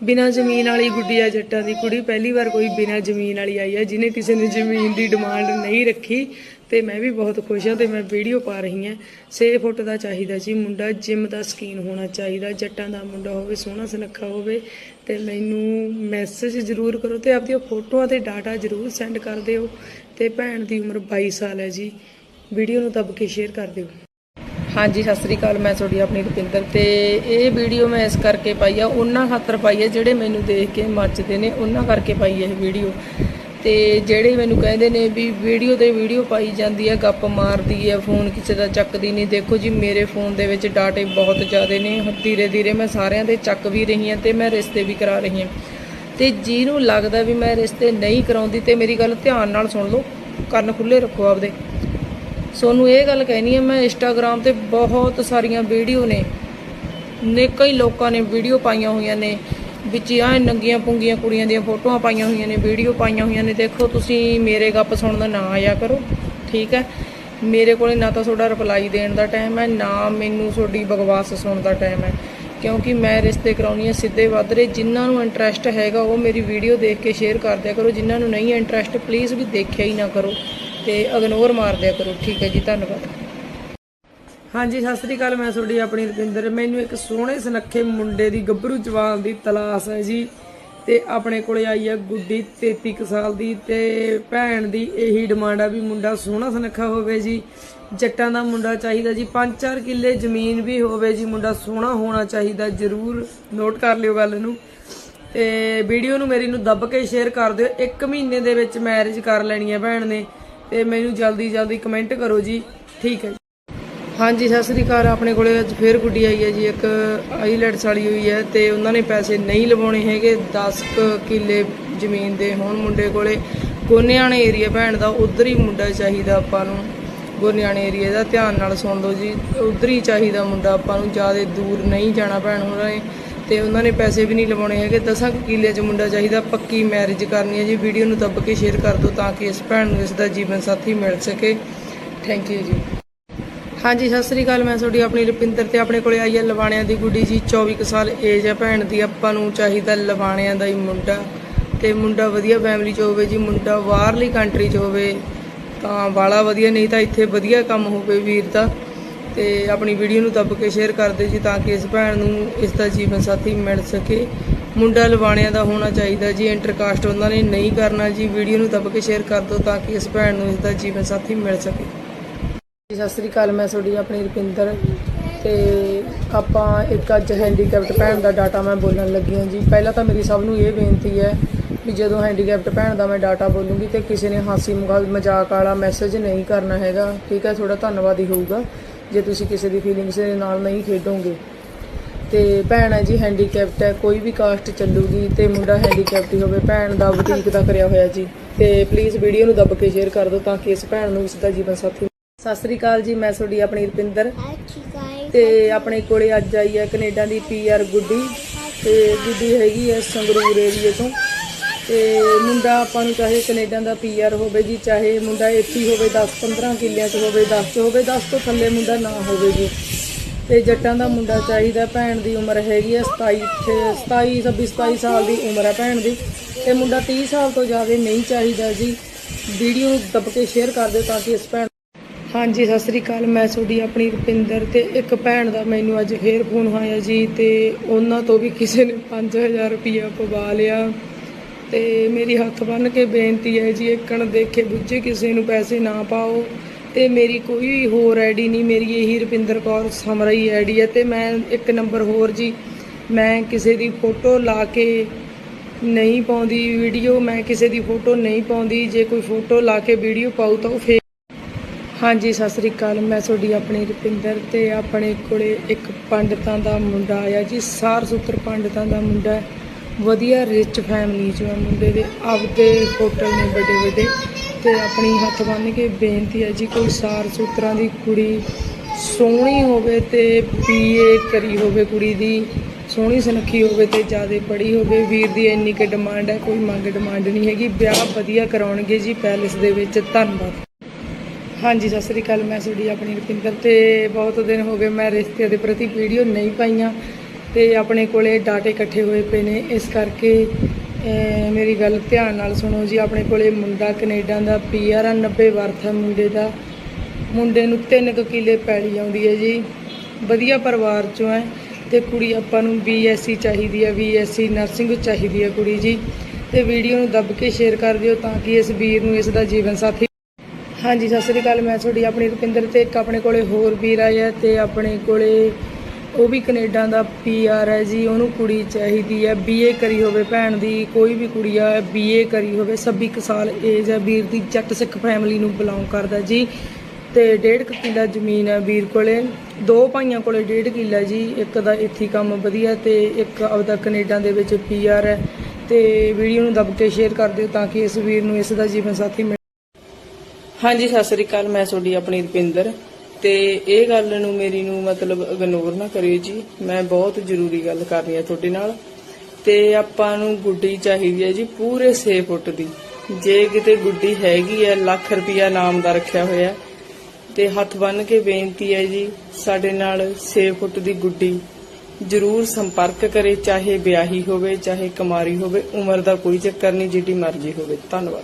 S1: ਬਿਨਾਂ ਜ਼ਮੀਨ ਵਾਲੀ ਗੁੱਡੀ ਆ ਜੱਟਾਂ ਦੀ। ਕੁੜੀ ਪਹਿਲੀ ਵਾਰ ਕੋਈ ਬਿਨਾਂ ਜ਼ਮੀਨ ਵਾਲੀ ਆਈ ਹੈ, ਜਿਹਨੇ ਕਿਸੇ ਨੇ ਜ਼ਮੀਨ ਦੀ ਡਿਮਾਂਡ ਨਹੀਂ ਰੱਖੀ। ਤੇ ਮੈਂ ਵੀ ਬਹੁਤ ਖੁਸ਼ ਹਾਂ ਤੇ ਮੈਂ ਵੀਡੀਓ ਪਾ ਰਹੀ ਹਾਂ। 6 ਫੁੱਟ ਦਾ ਚਾਹੀਦਾ ਜੀ ਮੁੰਡਾ, ਜਿਮ ਦਾ ਸਕੀਨ ਹੋਣਾ ਚਾਹੀਦਾ। ਜੱਟਾਂ ਦਾ ਮੁੰਡਾ ਹੋਵੇ, ਸੋਹਣਾ ਸੁਨੱਖਾ ਹੋਵੇ, ਤੇ ਮੈਨੂੰ ਮੈਸੇਜ ਜ਼ਰੂਰ ਕਰੋ ਤੇ ਆਪਦੀਆਂ ਫੋਟੋਆਂ ਤੇ ਡਾਟਾ ਜ਼ਰੂਰ ਸੈਂਡ ਕਰ ਦਿਓ। ਤੇ ਭੈਣ ਦੀ ਉਮਰ 22 ਸਾਲ ਹੈ ਜੀ। ਵੀਡੀਓ ਨੂੰ ਦੱਬ ਕੇ ਸ਼ੇਅਰ ਕਰ ਦਿਓ। ਹਾਂਜੀ, ਸਤਿ ਸ੍ਰੀ ਅਕਾਲ, ਮੈਂ ਤੁਹਾਡੀ ਆਪਣੀ ਰੁਪਿੰਦਰ ਤੇ ਇਹ ਵੀਡੀਓ ਮੈਂ ਇਸ ਕਰਕੇ ਪਾਈ ਆ, ਉਹਨਾਂ ਖਾਤਰ ਪਾਈ ਆ, ਜਿਹੜੇ ਮੈਨੂੰ ਦੇਖ ਕੇ ਮੱਚਦੇ ਨੇ, ਉਹਨਾਂ ਕਰਕੇ ਪਾਈ ਆ ਇਹ ਵੀਡੀਓ। ਤੇ ਜਿਹੜੇ ਮੈਨੂੰ ਕਹਿੰਦੇ ਨੇ ਵੀ ਵੀਡੀਓ ਤੇ ਵੀਡੀਓ ਪਾਈ ਜਾਂਦੀ ਹੈ ਗੱਪ ਮਾਰਦੀ ਹੈ ਫੋਨ ਕਿਸੇ ਦਾ ਚੱਕਦੀ ਨਹੀਂ। ਦੇਖੋ ਜੀ, ਮੇਰੇ ਫੋਨ ਦੇ ਵਿੱਚ ਡਾਟੇ ਬਹੁਤ ਜ਼ਿਆਦੇ ਨੇ ਧੀਰੇ ਧੀਰੇ ਮੈਂ ਸਾਰਿਆਂ ਦੇ ਚੱਕ ਵੀ ਰਹੀ ਹਾਂ ਤੇ ਮੈਂ ਰਿਸ਼ਤੇ ਵੀ ਕਰਾ ਰਹੀ ਹਾਂ ਤੇ ਜਿਹਨੂੰ ਲੱਗਦਾ ਵੀ ਮੈਂ ਰਿਸ਼ਤੇ ਨਹੀਂ ਕਰਾਉਂਦੀ ਤੇ ਮੇਰੀ ਗੱਲ ਧਿਆਨ ਨਾਲ ਸੁਣ ਲਓ, ਕੰਨ ਖੁੱਲੇ ਰੱਖੋ ਆਪਦੇ। ਸੋਨੂੰ ਇਹ ਗੱਲ ਕਹਿਣੀ ਹੈ ਮੈਂ ਇੰਸਟਾਗ੍ਰam ਤੇ ਬਹੁਤ ਸਾਰੀਆਂ ਵੀਡੀਓ ਨੇ।
S2: ਨੇ ਕਈ ਲੋਕਾਂ ਨੇ ਵੀਡੀਓ ਪਾਈਆਂ ਹੋਈਆਂ ਨੇ, ਵਿੱਚ ਆ ਨੰਗੀਆਂ ਪੁੰਗੀਆਂ ਕੁੜੀਆਂ ਦੀਆਂ ਫੋਟੋਆਂ ਪਾਈਆਂ ਹੋਈਆਂ ਨੇ, ਵੀਡੀਓ ਪਾਈਆਂ ਹੋਈਆਂ ਨੇ। ਦੇਖੋ ਤੁਸੀਂ ਮੇਰੇ ਗੱਪ ਸੁਣਨ ਦਾ ਨਾ ਆਇਆ ਕਰੋ, ਠੀਕ ਹੈ? ਮੇਰੇ ਕੋਲੇ ਨਾ ਤਾਂ ਤੁਹਾਡਾ ਰਿਪਲਾਈ ਦੇਣ ਦਾ ਟਾਈਮ ਹੈ, ਨਾ ਮੈਨੂੰ ਤੁਹਾਡੀ ਬਗਵਾਸ ਸੁਣਨ ਦਾ ਟਾਈਮ ਹੈ। ਕਿਉਂਕਿ ਮੈਂ ਰਿਸ਼ਤੇ ਕਰਾਉਣੀ ਹੈ ਸਿੱਧੇ ਵਾਧਰੇ ਜਿਨ੍ਹਾਂ ਨੂੰ ਇੰਟਰਸਟ ਹੈਗਾ ਉਹ ਮੇਰੀ ਵੀਡੀਓ ਦੇਖ ਕੇ ਸ਼ੇਅਰ ਕਰ ਦਿਆ ਕਰੋ, ਜਿਨ੍ਹਾਂ ਨੂੰ ਨਹੀਂ ਇੰਟਰਸਟ ਪਲੀਜ਼ ਵੀ ਦੇਖਿਆ ਹੀ ਨਾ ਕਰੋ। ਤੇ ਇਗਨੋਰ ਮਾਰ ਦਿਆ ਕਰੋ। ਠੀਕ ਹੈ ਜੀ, ਧੰਨਵਾਦ।
S1: ਹਾਂਜੀ, ਸਤਿ ਸ੍ਰੀ ਅਕਾਲ, ਮੈਂ ਤੁਹਾਡੀ ਆਪਣੀ ਰੁਪਿੰਦਰ। ਮੈਨੂੰ ਇੱਕ ਸੋਹਣੇ ਸੁਨੱਖੇ ਮੁੰਡੇ ਦੀ ਗੱਭਰੂ ਜਵਾਨ ਦੀ ਤਲਾਸ਼ ਹੈ ਜੀ। ਤੇ ਆਪਣੇ ਕੋਲੇ ਆਈ ਹੈ ਗੁੱਡੀ 33 ਕੁ ਸਾਲ ਦੀ ਤੇ ਭੈਣ ਦੀ ਇਹੀ ਡਿਮਾਂਡ ਆ ਵੀ ਮੁੰਡਾ ਸੋਹਣਾ ਸੁਨੱਖਾ ਹੋਵੇ ਜੀ। ਜੱਟਾਂ ਦਾ ਮੁੰਡਾ ਚਾਹੀਦਾ ਜੀ। 5-4 ਕਿੱਲੇ ਜ਼ਮੀਨ ਵੀ ਹੋਵੇ ਜੀ, ਮੁੰਡਾ ਸੋਹਣਾ ਹੋਣਾ ਚਾਹੀਦਾ, ਜਰੂਰ ਨੋਟ ਕਰ ਲਿਓ ਗੱਲ ਨੂੰ। ਤੇ ਵੀਡੀਓ ਨੂੰ ਮੇਰੀ ਨੂੰ ਦੱਬ ਕੇ ਸ਼ੇਅਰ ਕਰ ਦਿਓ। ਇੱਕ ਮਹੀਨੇ ਦੇ ਵਿੱਚ ਮੈਰਿਜ ਕਰ ਲੈਣੀ ਹੈ ਭੈਣ ਨੇ। ਤੇ ਮੈਨੂੰ ਜਲਦੀ ਜਲਦੀ ਕਮੈਂਟ ਕਰੋ ਜੀ। ਠੀਕ ਹੈ ਹਾਂਜੀ, ਸਤਿ ਸ੍ਰੀ ਅਕਾਲ। ਆਪਣੇ ਕੋਲੇ ਅੱਜ ਫੇਰ ਗੁੱਡੀ ਆਈ ਹੈ ਜੀ। ਇੱਕ ਆਈਲੈਟਸ ਵਾਲੀ ਹੋਈ ਹੈ ਤੇ ਉਹਨਾਂ ਨੇ ਪੈਸੇ ਨਹੀਂ ਲਵਾਉਣੇ ਹੈਗੇ। 10 ਕੁ ਕਿੱਲੇ ਜ਼ਮੀਨ ਦੇ ਹੋਣ ਮੁੰਡੇ ਕੋਲੇ। ਗੋਨਿਆਣੇ ਏਰੀਆ ਭੈਣ ਦਾ ਉਧਰ ਹੀ ਮੁੰਡਾ ਚਾਹੀਦਾ ਆਪਾਂ ਨੂੰ। ਗੋਨਿਆਣੇ ਏਰੀਆ ਦਾ ਧਿਆਨ ਨਾਲ ਸੁਣ ਲਓ ਜੀ। ਉਧਰ ਹੀ ਚਾਹੀਦਾ ਮੁੰਡਾ ਆਪਾਂ ਨੂੰ। ਜ਼ਿਆਦਾ ਦੂਰ ਨਹੀਂ ਜਾਣਾ ਭੈਣ ਹੋਰਾਂ ਨੇ। ਤੇ ਉਹਨਾਂ ਨੇ ਪੈਸੇ ਵੀ ਨਹੀਂ ਲਵਾਉਣੇ ਹੈਗੇ। 10 ਕੁ ਕਿੱਲੇ 'ਚ ਮੁੰਡਾ ਚਾਹੀਦਾ, ਪੱਕੀ ਮੈਰਿਜ ਕਰਨੀ ਹੈ ਜੀ। ਵੀਡੀਓ ਨੂੰ ਦੱਬ ਕੇ ਸ਼ੇਅਰ ਕਰ ਦਿਓ ਤਾਂ ਕਿ ਇਸ ਭੈਣ ਨੂੰ ਇਸ ਦਾ ਜੀਵਨ ਸਾਥੀ ਮਿਲ ਸਕੇ। ਥੈਂਕ ਯੂ ਜੀ। ਹਾਂਜੀ, ਸਤਿ ਸ੍ਰੀ ਅਕਾਲ। ਮੈਂ ਤੁਹਾਡੀ ਆਪਣੀ ਰੁਪਿੰਦਰ ਤੇ ਆਪਣੇ ਕੋਲੇ ਆਈ ਹੈ, ਲਵਾਣਿਆਂ ਦੀ ਗੁੱਡੀ ਜੀ। 24 ਕੁ ਸਾਲ ਏਜ ਹੈ ਭੈਣ ਦੀ। ਆਪਾਂ ਨੂੰ ਚਾਹੀਦਾ ਲਵਾਣਿਆਂ ਦਾ ਹੀ ਮੁੰਡਾ। ਤੇ ਮੁੰਡਾ ਵਧੀਆ ਫੈਮਿਲੀ 'ਚ ਹੋਵੇ ਜੀ, ਮੁੰਡਾ ਬਾਹਰਲੀ ਕੰਟਰੀ 'ਚ ਹੋਵੇ ਤਾਂ ਵਾਲਾ ਵਧੀਆ, ਨਹੀਂ ਤਾਂ ਇੱਥੇ ਵਧੀਆ ਕੰਮ ਹੋਵੇ ਵੀਰ ਦਾ। ਤੇ ਆਪਣੀ ਵੀਡੀਓ ਨੂੰ ਦੱਬ ਕੇ ਸ਼ੇਅਰ ਕਰ ਦਿਓ ਜੀ ਤਾਂ ਕਿ ਇਸ ਭੈਣ ਨੂੰ ਇਸ ਦਾ ਜੀਵਨ ਸਾਥੀ ਮਿਲ ਸਕੇ। ਮੁੰਡਾ ਲਵਾਣਿਆਂ ਦਾ ਹੋਣਾ ਚਾਹੀਦਾ ਜੀ ਇੰਟਰਕਾਸਟ ਉਹਨਾਂ ਨੇ ਨਹੀਂ ਕਰਨਾ ਜੀ। ਵੀਡੀਓ ਨੂੰ ਦੱਬ ਕੇ ਸ਼ੇਅਰ ਕਰ ਦਿਓ ਤਾਂ ਕਿ ਇਸ ਭੈਣ ਨੂੰ ਇਸ ਦਾ ਜੀਵਨ ਸਾਥੀ ਮਿਲ ਸਕੇ। ਜੀ, ਸਤਿ ਸ੍ਰੀ ਅਕਾਲ ਮੈਂ ਤੁਹਾਡੀ ਆਪਣੀ ਰੁਪਿੰਦਰ। ਤੇ ਆਪਾਂ ਇੱਕ ਅੱਜ ਹੈਂਡੀਕੈਪਟ ਭੈਣ ਦਾ ਡਾਟਾ ਮੈਂ ਬੋਲਣ ਲੱਗੀ ਹਾਂ ਜੀ। ਪਹਿਲਾਂ ਤਾਂ ਮੇਰੀ ਸਭ ਨੂੰ ਇਹ ਬੇਨਤੀ ਹੈ ਵੀ ਜਦੋਂ ਹੈਂਡੀਕੈਪਟ ਭੈਣ ਦਾ ਮੈਂ ਡਾਟਾ ਬੋਲੂੰਗੀ ਤੇ ਕਿਸੇ ਨੇ ਹਾਸੀ ਮਖਾ- ਮਜ਼ਾਕ ਵਾਲਾ ਮੈਸੇਜ ਨਹੀਂ ਕਰਨਾ ਹੈਗਾ। ਠੀਕ ਹੈ ਥੋੜਾ ਧੰਨਵਾਦੀ ਹੋਊਗਾ। ਜੇ ਤੁਸੀਂ ਕਿਸੇ ਦੀ ਫੀਲਿੰਗਸ ਦੇ ਨਾਲ ਨਹੀਂ ਖੇਡੋਗੇ। ਤੇ ਭੈਣ ਹੈ ਜੀ ਹੈਂਡੀਕੈਪਟ ਹੈ, ਕੋਈ ਵੀ ਕਾਸਟ ਚੱਲੂਗੀ ਤੇ ਮੁੰਡਾ ਹੈਂਡੀਕੈਪਟ ਹੀ ਹੋਵੇ, ਭੈਣ ਦਾ ਬੁਟੀਕ ਦਾ ਕਰਿਆ ਹੋਇਆ ਜੀ। ਤੇ ਪਲੀਜ਼ ਵੀਡੀਓ ਨੂੰ ਦੱਬ ਕੇ ਸ਼ੇਅਰ ਕਰ ਦਿਓ ਤਾਂ ਕਿ ਇਸ ਭੈਣ ਨੂੰ ਇਸ ਦਾ ਜੀਵਨ ਸਾਥੀ ਸਤਿ ਸ੍ਰੀ ਅਕਾਲ ਜੀ, ਮੈਂ ਤੁਹਾਡੀ ਆਪਣੀ ਰਪਿੰਦਰ। ਤੇ ਆਪਣੇ ਕੋਲੇ ਅੱਜ ਆਈ ਹੈ ਕੈਨੇਡਾ ਦੀ ਪੀਆਰ ਗੁੱਡੀ। ਤੇ ਗੁੱਡੀ ਹੈਗੀ ਹੈ ਸੰਗਰੂਰ ਏਰੀਏ ਤੋਂ। ਤੇ ਮੁੰਡਾ ਆਪਾਂ ਨੂੰ ਚਾਹੇ ਕੈਨੇਡਾ ਦਾ ਪੀਆਰ ਹੋਵੇ ਜੀ, ਚਾਹੇ ਮੁੰਡਾ ਇੱਥੇ ਹੋਵੇ 10 15 ਕਿੱਲਿਆਂ 'ਚ ਹੋਵੇ 10 'ਚ ਹੋਵੇ 10 ਤੋਂ ਥੱਲੇ ਮੁੰਡਾ ਨਾ ਹੋਵੇ ਜੀ। ਤੇ ਜੱਟਾਂ ਦਾ ਮੁੰਡਾ ਚਾਹੀਦਾ ਭੈਣ ਦੀ ਉਮਰ ਹੈਗੀ ਹੈ 27 27 26 27 ਸਾਲ ਦੀ ਉਮਰ ਹੈ ਭੈਣ ਦੀ। ਤੇ ਮੁੰਡਾ 30 ਸਾਲ ਤੋਂ ਜ਼ਿਆਦਾ ਨਹੀਂ ਚਾਹੀਦਾ ਜੀ। ਵੀਡੀਓ ਨੂੰ ਦੱਬ ਕੇ ਸ਼ੇਅਰ ਕਰ ਦਿਓ ਤਾਂ ਕਿ ਇਸ ਭੈਣ ਹਾਂਜੀ, ਸਤਿ ਸ੍ਰੀ ਅਕਾਲ। ਮੈਂ ਤੁਹਾਡੀ ਆਪਣੀ ਰੁਪਿੰਦਰ ਤੇ ਇੱਕ ਭੈਣ ਦਾ ਮੈਨੂੰ ਅੱਜ ਫੇਰ ਫੋਨ ਆਇਆ ਜੀ ਤੇ ਉਹਨਾਂ ਤੋਂ ਵੀ ਕਿਸੇ ਨੇ 5000 ਰੁਪਇਆ ਪਵਾ ਲਿਆ। ਤੇ ਮੇਰੀ ਹੱਥ ਬੰਨ ਕੇ ਬੇਨਤੀ ਹੈ ਜੀ, ਇੱਕਣ ਦੇਖੇ ਬੁੱਝੇ ਕਿਸੇ ਨੂੰ ਪੈਸੇ ਨਾ ਪਾਓ। ਤੇ ਮੇਰੀ ਕੋਈ ਹੋਰ ਆਈਡੀ ਨਹੀਂ, ਮੇਰੀ ਇਹੀ ਰੁਪਿੰਦਰ ਕੌਰ ਸਮਰਾਈ ਹੀ ਆਈਡੀ ਹੈ। ਤੇ ਮੈਂ ਇੱਕ ਨੰਬਰ ਹੋਰ ਜੀ, ਮੈਂ ਕਿਸੇ ਦੀ ਫੋਟੋ ਲਾ ਕੇ ਨਹੀਂ ਪਾਉਂਦੀ ਵੀਡੀਓ, ਮੈਂ ਕਿਸੇ ਦੀ ਫੋਟੋ ਨਹੀਂ ਪਾਉਂਦੀ। ਜੇ ਕੋਈ ਫੋਟੋ ਲਾ ਕੇ ਵੀਡੀਓ ਪਾਉ ਤਾਂ ਉਹ ਫੇਕ ਹਾਂਜੀ, ਸਤਿ ਸ੍ਰੀ ਅਕਾਲ। ਮੈਂ ਤੁਹਾਡੀ ਆਪਣੀ ਰੁਪਿੰਦਰ ਤੇ ਆਪਣੇ ਕੋਲੇ ਇੱਕ ਪੰਡਤਾਂ ਦਾ ਮੁੰਡਾ ਆਇਆ ਜੀ, ਸਾਰ ਸੁਤਰ ਪੰਡਤਾਂ ਦਾ ਮੁੰਡਾ ਵਧੀਆ ਰਿਚ ਫੈਮਿਲੀ ਚੋਂ ਹੈ ਮੁੰਡੇ ਦੇ। ਆਪਦੇ ਹੋਟਲ ਨੇ ਵੱਡੇ ਵੱਡੇ ਤੇ ਆਪਣੀ ਹੱਥ ਬੰਨ੍ਹ ਕੇ ਬੇਨਤੀ ਹੈ ਜੀ, ਕੋਈ ਸਾਰ ਸੂਤਰਾਂ ਦੀ ਕੁੜੀ ਸੋਹਣੀ ਹੋਵੇ ਤੇ ਬੀਏ ਕਰੀ ਹੋਵੇ ਕੁੜੀ ਦੀ, ਸੋਹਣੀ ਸੁਨੱਖੀ ਹੋਵੇ ਤੇ ਜ਼ਿਆਦਾ ਪੜ੍ਹੀ ਹੋਵੇ। ਵੀਰ ਦੀ ਇੰਨੀ ਕਿ ਡਿਮਾਂਡ ਹੈ ਕੋਈ ਮੰਗ ਡਿਮਾਂਡ ਨਹੀਂ ਹੈਗੀ। ਵਿਆਹ ਵਧੀਆ ਕਰਾਉਣਗੇ ਜੀ ਪੈਲੇਸ ਦੇ ਵਿੱਚ। ਧੰਨਵਾਦ। ਹਾਂਜੀ, ਸਤਿ ਸ੍ਰੀ ਅਕਾਲ। ਮੈਂ ਤੁਹਾਡੀ ਆਪਣੀ ਰੁਪਿੰਦਰ ਤੇ ਬਹੁਤ ਦਿਨ ਹੋ ਗਏ ਮੈਂ ਰਿਸ਼ਤੇ ਦੇ ਪ੍ਰਤੀ ਵੀਡੀਓ ਨਹੀਂ ਪਾਈਆਂ। ਤੇ ਆਪਣੇ ਕੋਲੇ ਡਾਟੇ ਇਕੱਠੇ ਹੋਏ ਪਏ ਨੇ। ਇਸ ਕਰਕੇ ਮੇਰੀ ਗੱਲ ਧਿਆਨ ਨਾਲ ਸੁਣੋ ਜੀ। ਆਪਣੇ ਕੋਲੇ ਮੁੰਡਾ ਕੈਨੇਡਾ ਦਾ ਪੀਆਰ ਆ 90 ਵਰਥ ਹੈ ਮੁੰਡੇ ਦਾ। ਮੁੰਡੇ ਨੂੰ ਤਿੰਨ ਕੁ ਕਿੱਲੇ ਪੈਲੀ ਆਉਂਦੀ ਹੈ ਜੀ। ਵਧੀਆ ਪਰਿਵਾਰ ਚੋਂ ਹੈ ਤੇ ਕੁੜੀ ਆਪਾਂ ਨੂੰ ਬੀਐਸਸੀ ਚਾਹੀਦੀ ਹੈ ਬੀਐਸਸੀ ਨਰਸਿੰਗ ਚਾਹੀਦੀ ਹੈ ਕੁੜੀ ਜੀ। ਤੇ ਵੀਡੀਓ ਨੂੰ ਦੱਬ ਕੇ ਸ਼ੇਅਰ ਕਰ ਦਿਓ ਤਾਂ ਕਿ ਇਸ ਵੀਰ ਨੂੰ ਇਸ ਦਾ ਜੀਵਨ ਸਾਥੀ ਹਾਂਜੀ, ਸਤਿ ਸ੍ਰੀ ਅਕਾਲ। ਮੈਂ ਤੁਹਾਡੀ ਆਪਣੀ ਰੁਪਿੰਦਰ ਤੇ ਇੱਕ ਆਪਣੇ ਕੋਲੇ ਹੋਰ ਵੀਰ ਆਇਆ ਤੇ ਆਪਣੇ ਕੋਲੇ ਉਹ ਵੀ ਕੈਨੇਡਾ ਦਾ ਪੀਆਰ ਹੈ ਜੀ, ਉਹਨੂੰ ਕੁੜੀ ਚਾਹੀਦੀ ਹੈ ਬੀਏ ਕਰੀ ਹੋਵੇ ਭੈਣ ਦੀ, ਕੋਈ ਵੀ ਕੁੜੀ ਆ ਬੀਏ ਕਰੀ ਹੋਵੇ 26 ਕੁ ਸਾਲ ਏਜ ਹੈ, ਵੀਰ ਦੀ ਜੱਟ ਸਿੱਖ ਫੈਮਿਲੀ ਨੂੰ ਬਿਲੋਂਗ ਕਰਦਾ ਜੀ ਤੇ ਡੇਢ ਕੁ ਕਿੱਲਾ ਜ਼ਮੀਨ ਹੈ ਵੀਰ ਕੋਲੇ। ਦੋ ਭਾਈਆਂ ਕੋਲੇ ਡੇਢ ਕਿੱਲਾ ਜੀ, ਇੱਕ ਦਾ ਇੱਥੇ ਕੰਮ ਵਧੀਆ ਤੇ ਇੱਕ ਆਪਦਾ ਕੈਨੇਡਾ ਦੇ ਵਿੱਚ ਪੀਆਰ ਹੈ ਤੇ ਵੀਡੀਓ ਨੂੰ ਦੱਬ ਕੇ ਸ਼ੇਅਰ ਕਰ ਦਿਓ ਤਾਂ ਕਿ ਇਸ ਵੀਰ ਨੂੰ ਇਸ ਦਾ ਜੀਵਨ ਸਾਥੀ ਮਿਲ ਹਾਂਜੀ, ਸਤਿ ਸ੍ਰੀ ਅਕਾਲ, ਮੈਂ ਤੁਹਾਡੀ ਆਪਣੀ ਰੁਪਿੰਦਰ।
S2: ਤੇ ਇਹ ਗੱਲ ਨੂੰ ਮੇਰੀ ਨੂੰ ਮਤਲਬ ਇਗਨੋਰ ਨਾ ਕਰਿਓ ਜੀ। ਮੈਂ ਬਹੁਤ ਜ਼ਰੂਰੀ ਗੱਲ ਕਰਨੀ ਹੈ ਤੁਹਾਡੇ ਨਾਲ। ਤੇ ਆਪਾਂ ਨੂੰ ਗੁੱਡੀ ਚਾਹੀਦੀ ਹੈ ਜੀ ਪੂਰੇ 6 ਫੁੱਟ ਦੀ। ਜੇ ਕਿਤੇ ਗੁੱਡੀ ਹੈਗੀ ਹੈ ਲੱਖ ਰੁਪਿਆ ਨਾਮ ਦਾ ਰੱਖਿਆ ਹੋਇਆ। ਤੇ ਹੱਥ ਬੰਨ ਕੇ ਬੇਨਤੀ ਹੈ ਜੀ, ਸਾਡੇ ਨਾਲ 6 ਫੁੱਟ ਦੀ ਗੁੱਡੀ ਜ਼ਰੂਰ ਸੰਪਰਕ ਕਰੇ, ਚਾਹੇ ਵਿਆਹੀ ਹੋਵੇ, ਚਾਹੇ ਕੁਮਾਰੀ ਹੋਵੇ, ਉਮਰ ਦਾ ਕੋਈ ਚੱਕਰ ਨਹੀਂ, ਜਿੱਡੀ ਮਰਜ਼ੀ ਹੋਵੇ। ਧੰਨਵਾਦ।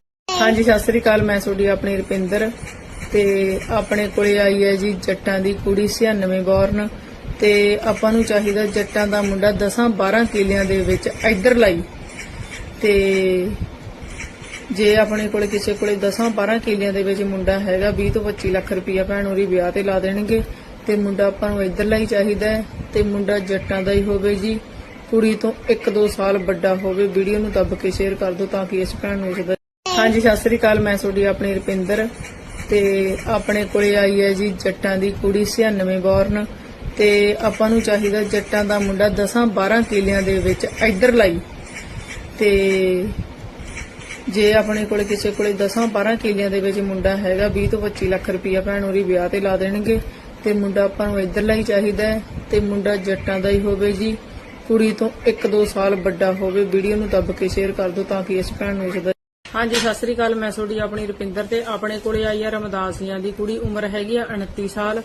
S2: ਹਾਂਜੀ, ਸਤਿ ਸ੍ਰੀ ਅਕਾਲ, ਮੈਂ ਤੁਹਾਡੀ ਆਪਣੀ ਰੁਪਿੰਦਰ ਤੇ ਆਪਣੇ ਕੋਲੇ ਆਈ ਹੈ ਜੀ ਜੱਟਾਂ ਦੀ ਕੁੜੀ 96 ਬੌਰਨ ਤੇ ਆਪਾਂ ਨੂੰ ਚਾਹੀਦਾ ਜੱਟਾਂ ਦਾ ਮੁੰਡਾ 10 12 ਕਿਲਿਆਂ ਦੇ ਵਿੱਚ ਇੱਧਰ ਲਾਈ। ਤੇ ਜੇ ਆਪਣੇ ਕੋਲੇ ਕਿਸੇ ਕੋਲੇ 10 12 ਕਿਲਿਆਂ ਦੇ ਵਿੱਚ ਮੁੰਡਾ ਹੈਗਾ 20 ਤੋਂ 25 ਲੱਖ ਰੁਪਈਆ ਭੈਣ ਹੋਰੀ ਵਿਆਹ ਤੇ ਲਾ ਦੇਣਗੇ। ਤੇ ਮੁੰਡਾ ਆਪਾਂ ਨੂੰ ਇੱਧਰ ਲਈ ਚਾਹੀਦਾ ਤੇ ਮੁੰਡਾ ਜੱਟਾਂ ਦਾ ਹੀ ਹੋਵੇ ਜੀ। ਕੁੜੀ ਤੋਂ 1-2 ਸਾਲ ਵੱਡਾ ਹੋਵੇ, ਵੀਡੀਓ ਨੂੰ ਦੱਬ ਕੇ ਸ਼ੇਅਰ ਕਰ ਦਿਓ ਤਾਂ ਕਿ ਇਸ ਭੈਣ ਨੂੰ ਇਸਦਾ ਹਾਂਜੀ, ਸਤਿ ਸ੍ਰੀ ਅਕਾਲ, ਮੈਂ ਤੁਹਾਡੀ ਆਪਣੀ ਰੁਪਿੰਦਰ ਤੇ ਆਪਣੇ ਕੋਲੇ ਆਈ ਹੈ ਜੀ ਜੱਟਾਂ ਦੀ ਕੁੜੀ 96 ਬੌਰਨ ਤੇ ਆਪਾਂ ਨੂੰ ਚਾਹੀਦਾ ਜੱਟਾਂ ਦਾ ਮੁੰਡਾ 10-12 ਕਿਲਿਆਂ ਦੇ ਵਿੱਚ ਇੱਧਰ ਲਾਈ। ਤੇ ਜੇ ਆਪਣੇ ਕੋਲੇ ਕਿਸੇ ਕੋਲੇ 10-12 ਕਿਲਿਆਂ ਦੇ ਵਿੱਚ ਮੁੰਡਾ ਹੈਗਾ 20 ਤੋਂ 25 ਲੱਖ ਰੁਪਈਆ ਭੈਣ ਉਹਦੀ ਵਿਆਹ ਤੇ ਲਾ ਦੇਣਗੇ ਤੇ ਮੁੰਡਾ ਆਪਾਂ ਨੂੰ ਇੱਧਰ ਲਈ ਚਾਹੀਦਾ ਤੇ ਮੁੰਡਾ ਜੱਟਾਂ ਦਾ ਹੀ ਹੋਵੇ ਜੀ। ਕੁੜੀ ਤੋਂ 1-2 ਸਾਲ ਵੱਡਾ ਹੋਵੇ, ਵੀਡੀਓ ਨੂੰ ਦੱਬ ਕੇ ਸ਼ੇਅਰ ਕਰ ਦਿਓ ਤਾਂ ਕਿ ਇਸ ਭੈਣ ਨੂੰ ਇਸਦਾ ਹਾਂਜੀ, ਸਤਿ ਸ੍ਰੀ ਅਕਾਲ। ਮੈਂ ਤੁਹਾਡੀ ਆਪਣੀ ਰੁਪਿੰਦਰ ਤੇ ਆਪਣੇ ਕੋਲੇ ਆਈ ਆ ਰਮਦਾਸੀਆਂ ਦੀ ਕੁੜੀ। ਉਮਰ ਹੈਗੀ ਆ 29 ਸਾਲ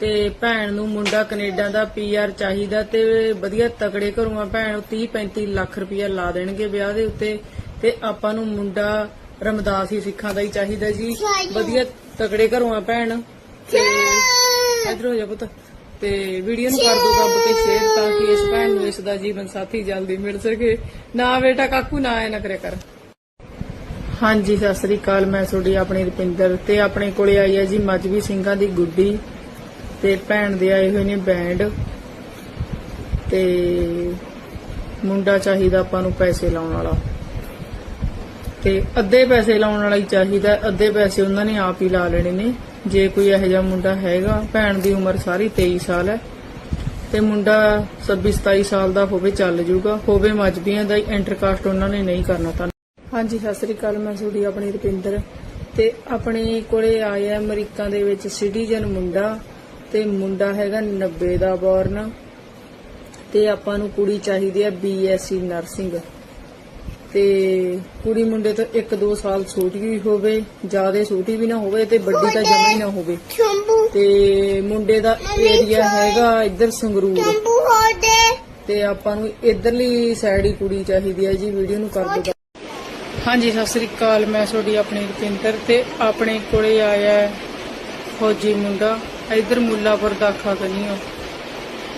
S2: ਤੇ ਭੈਣ ਨੂੰ ਮੁੰਡਾ ਕੈਨੇਡਾ ਦਾ ਪੀਆਰ ਚਾਹੀਦਾ ਤੇ ਵਧੀਆ ਤਕੜੇ ਘਰੋਂ ਆ। ਭੈਣ 30 35 ਲੱਖ ਰੁਪਇਆ ਲਾ ਦੇਣਗੇ ਵਿਆਹ ਦੇ ਉੱਤੇ ਤੇ ਆਪਾਂ ਨੂੰ ਮੁੰਡਾ ਰਮਦਾਸੀ ਸਿੱਖਾਂ ਦਾ ਹੀ ਚਾਹੀਦਾ ਜੀ। ਵਧੀਆ ਤਕੜੇ ਘਰੋਂ ਆ ਭੈਣ। ਤੇ ਇਧਰ ਹੋ ਜਾ ਪੁੱਤ। ਤੇ ਵੀਡੀਓ ਨੂੰ ਕਰ ਦਿਓ ਦੱਬ ਕੇ ਸ਼ੇਅਰ ਤਾਂ ਕਿ ਇਸ ਭੈਣ ਨੂੰ ਇਸ ਦਾ ਜੀਵਨ ਸਾਥੀ ਜਲਦੀ ਮਿਲ ਸਕੇ। ਨਾ ਬੇਟਾ, ਕਾਕੂ ਨਾ ਐ ਨਾ ਕਰਿਆ ਕਰ। ਹਾਂਜੀ, ਸਤਿ ਸ੍ਰੀ ਅਕਾਲ। ਮੈਂ ਤੁਹਾਡੀ ਆਪਣੀ ਰੁਪਿੰਦਰ ਤੇ ਆਪਣੇ ਕੋਲੇ ਆਈ ਹੈ ਜੀ ਮਜਬੀ ਸਿੰਘਾਂ ਦੀ ਗੁੱਡੀ ਤੇ ਭੈਣ ਦੇ ਆਏ ਹੋਏ ਨੇ ਬੈਂਡ ਤੇ ਮੁੰਡਾ ਚਾਹੀਦਾ ਆਪਾਂ ਨੂੰ ਪੈਸੇ ਲਾਉਣ ਵਾਲਾ। ਤੇ ਅੱਧੇ ਪੈਸੇ ਲਾਉਣ ਵਾਲਾ ਹੀ ਚਾਹੀਦਾ, ਅੱਧੇ ਪੈਸੇ ਉਹਨਾਂ ਨੇ ਆਪ ਹੀ ਲਾ ਲੈਣੇ ਨੇ। ਜੇ ਕੋਈ ਇਹੋ ਜਿਹਾ ਮੁੰਡਾ ਹੈਗਾ, ਭੈਣ ਦੀ ਉਮਰ ਸਾਰੀ 23 ਸਾਲ ਹੈ, ਤੇ ਮੁੰਡਾ 26 27 ਸਾਲ ਦਾ ਹੋਵੇ ਚੱਲ ਜੂਗਾ। ਹੋਵੇ ਮਜਬੀਆਂ ਦਾ ਹੀ ਇੰਟਰਕਾਸਟ ਉਹਨਾਂ ਨੇ ਨਹੀਂ ਕਰਨਾ ਤਾਂ। ਹਾਂਜੀ ਸਤਿ ਸ੍ਰੀ ਅਕਾਲ ਮੈਂ ਤੁਹਾਡੀ ਆਪਣੀ ਰੁਪਿੰਦਰ। ਤੇ ਆਪਣੇ ਕੋਲੇ ਆਇਆ ਅਮਰੀਕਾ ਦੇ ਵਿੱਚ ਸਿਟੀਜ਼ਨ ਮੁੰਡਾ ਤੇ ਮੁੰਡਾ ਹੈਗਾ 90 ਦਾ ਬੌਰਨ ਤੇ ਆਪਾਂ ਨੂੰ ਕੁੜੀ ਚਾਹੀਦੀ ਹੈ ਬੀਐਸਸੀ ਨਰਸਿੰਗ। ਤੇ ਕੁੜੀ ਮੁੰਡੇ ਤੋਂ 1-2 ਸਾਲ ਛੋਟੀ ਵੀ ਹੋਵੇ ਜ਼ਿਆਦਾ ਛੋਟੀ ਵੀ ਨਾ ਹੋਵੇ ਤੇ ਵੱਡੀ ਤਾਂ ਜਮਾ ਹੀ ਨਾ ਹੋਵੇ। ਤੇ ਮੁੰਡੇ ਦਾ ਏਰੀਆ ਹੈਗਾ ਇੱਧਰ ਸੰਗਰੂਰ। ਤੇ ਆਪਾਂ ਨੂੰ ਇਧਰਲੀ ਸਾਈਡ ਹੀ ਕੁੜੀ ਚਾਹੀਦੀ ਹੈ ਜੀ ਵੀਡੀਓ ਨੂੰ ਕਰ ਦਿਓ। ਹਾਂਜੀ, ਸਤਿ ਸ੍ਰੀ ਅਕਾਲ। ਮੈਂ ਤੁਹਾਡੀ ਆਪਣੀ ਰੁਪਿੰਦਰ ਤੇ ਆਪਣੇ ਕੋਲੇ ਆਇਆ ਫੌਜੀ ਮੁੰਡਾ। ਇਧਰ ਮੁੱਲਾਪੁਰ ਦਾਖਾ ਕਨੀਓ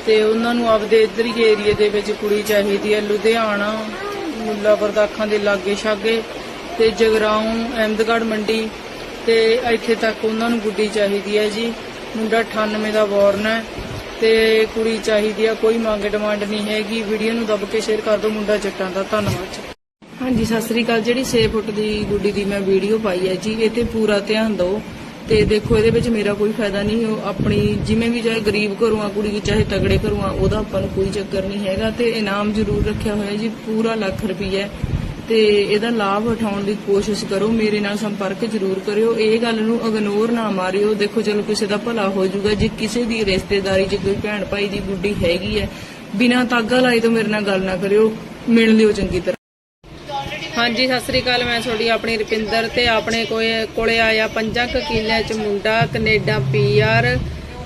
S2: ਤੇ ਉਹਨਾਂ ਨੂੰ ਆਪਦੇ ਇਧਰ ਹੀ ਏਰੀਏ ਦੇ ਵਿੱਚ ਕੁੜੀ ਚਾਹੀਦੀ ਹੈ, ਲੁਧਿਆਣਾ, ਮੁੱਲਾਪੁਰ ਦਾਖਾਂ ਦੇ ਲਾਗੇ ਛਾਗੇ ਤੇ ਜਗਰਾਉਂ, ਅਹਿਮਦਗੜ੍ਹ ਮੰਡੀ ਤੇ ਇੱਥੇ ਤੱਕ ਉਹਨਾਂ ਨੂੰ ਗੁੱਡੀ ਚਾਹੀਦੀ ਹੈ ਜੀ। ਮੁੰਡਾ 98 ਦਾ ਬੌਰਨ ਹੈ ਤੇ ਕੁੜੀ ਚਾਹੀਦੀ ਆ ਕੋਈ ਮੰਗ ਡਿਮਾਂਡ ਨਹੀਂ ਹੈਗੀ। ਵੀਡੀਓ ਨੂੰ ਦੱਬ ਕੇ ਸ਼ੇਅਰ ਕਰ ਦਿਓ। ਮੁੰਡਾ ਜੱਟਾਂ ਦਾ ਧੰਨਵਾਦ। ਜੀ ਹਾਂਜੀ, ਸਤਿ ਸ੍ਰੀ ਅਕਾਲ। ਜਿਹੜੀ 6 ਫੁੱਟ ਦੀ ਗੁੱਡੀ ਦੀ ਮੈਂ ਵੀਡੀਓ ਪਾਈ ਹੈ ਜੀ, ਇਹ ਤੇ ਪੂਰਾ ਧਿਆਨ ਦਿਓ। ਤੇ ਦੇਖੋ, ਇਹਦੇ ਵਿੱਚ ਮੇਰਾ ਕੋਈ ਫਾਇਦਾ ਨਹੀਂ ਉਹ ਆਪਣੀ ਜਿਵੇਂ ਵੀ ਚਾਹੇ ਗਰੀਬ ਘਰੋਂ ਆ, ਕੁੜੀ ਚਾਹੇ ਤਗੜੇ ਘਰੋਂ ਆ, ਉਹਦਾ ਆਪਾਂ ਨੂੰ ਕੋਈ ਚੱਕਰ ਨਹੀਂ ਹੈਗਾ। ਤੇ ਇਨਾਮ ਜ਼ਰੂਰ ਰੱਖਿਆ ਹੋਇਆ ਜੀ, ਪੂਰਾ ਲੱਖ ਰੁਪਈਆ। ਤੇ ਇਹਦਾ ਲਾਭ ਉਠਾਉਣ ਦੀ ਕੋਸ਼ਿਸ਼ ਕਰੋ, ਮੇਰੇ ਨਾਲ ਸੰਪਰਕ ਜ਼ਰੂਰ ਕਰਿਓ। ਇਹ ਗੱਲ ਨੂੰ ਇਗਨੋਰ ਨਾ ਮਾਰਿਓ। ਦੇਖੋ, ਚਲੋ, ਕਿਸੇ ਦਾ ਭਲਾ ਹੋ ਜਾਊਗਾ। ਜੇ ਕਿਸੇ ਦੀ ਰਿਸ਼ਤੇਦਾਰੀ 'ਚ ਕੋਈ ਭੈਣ ਭਾਈ ਦੀ ਗੁੱਡੀ ਹੈਗੀ ਹੈ, ਬਿਨਾਂ ਤਾਗਾ ਲਾਈ ਤੋਂ ਮੇਰੇ ਨਾਲ ਗੱਲ ਨਾ ਕਰਿਓ। ਮਿਲ ਲਿਓ ਚੰਗੀ ਤਰ੍ਹਾਂ। ਹਾਂਜੀ ਸਤਿ ਸ੍ਰੀ ਅਕਾਲ ਮੈਂ ਤੁਹਾਡੀ ਆਪਣੀ ਰੁਪਿੰਦਰ ਤੇ ਆਪਣੇ ਕੋਲੇ ਕੋਲੇ ਆਇਆ ਪੰਜਾਂ ਕਿੱਲਿਆਂ ਚ ਮੁੰਡਾ ਕੈਨੇਡਾ ਪੀਆਰ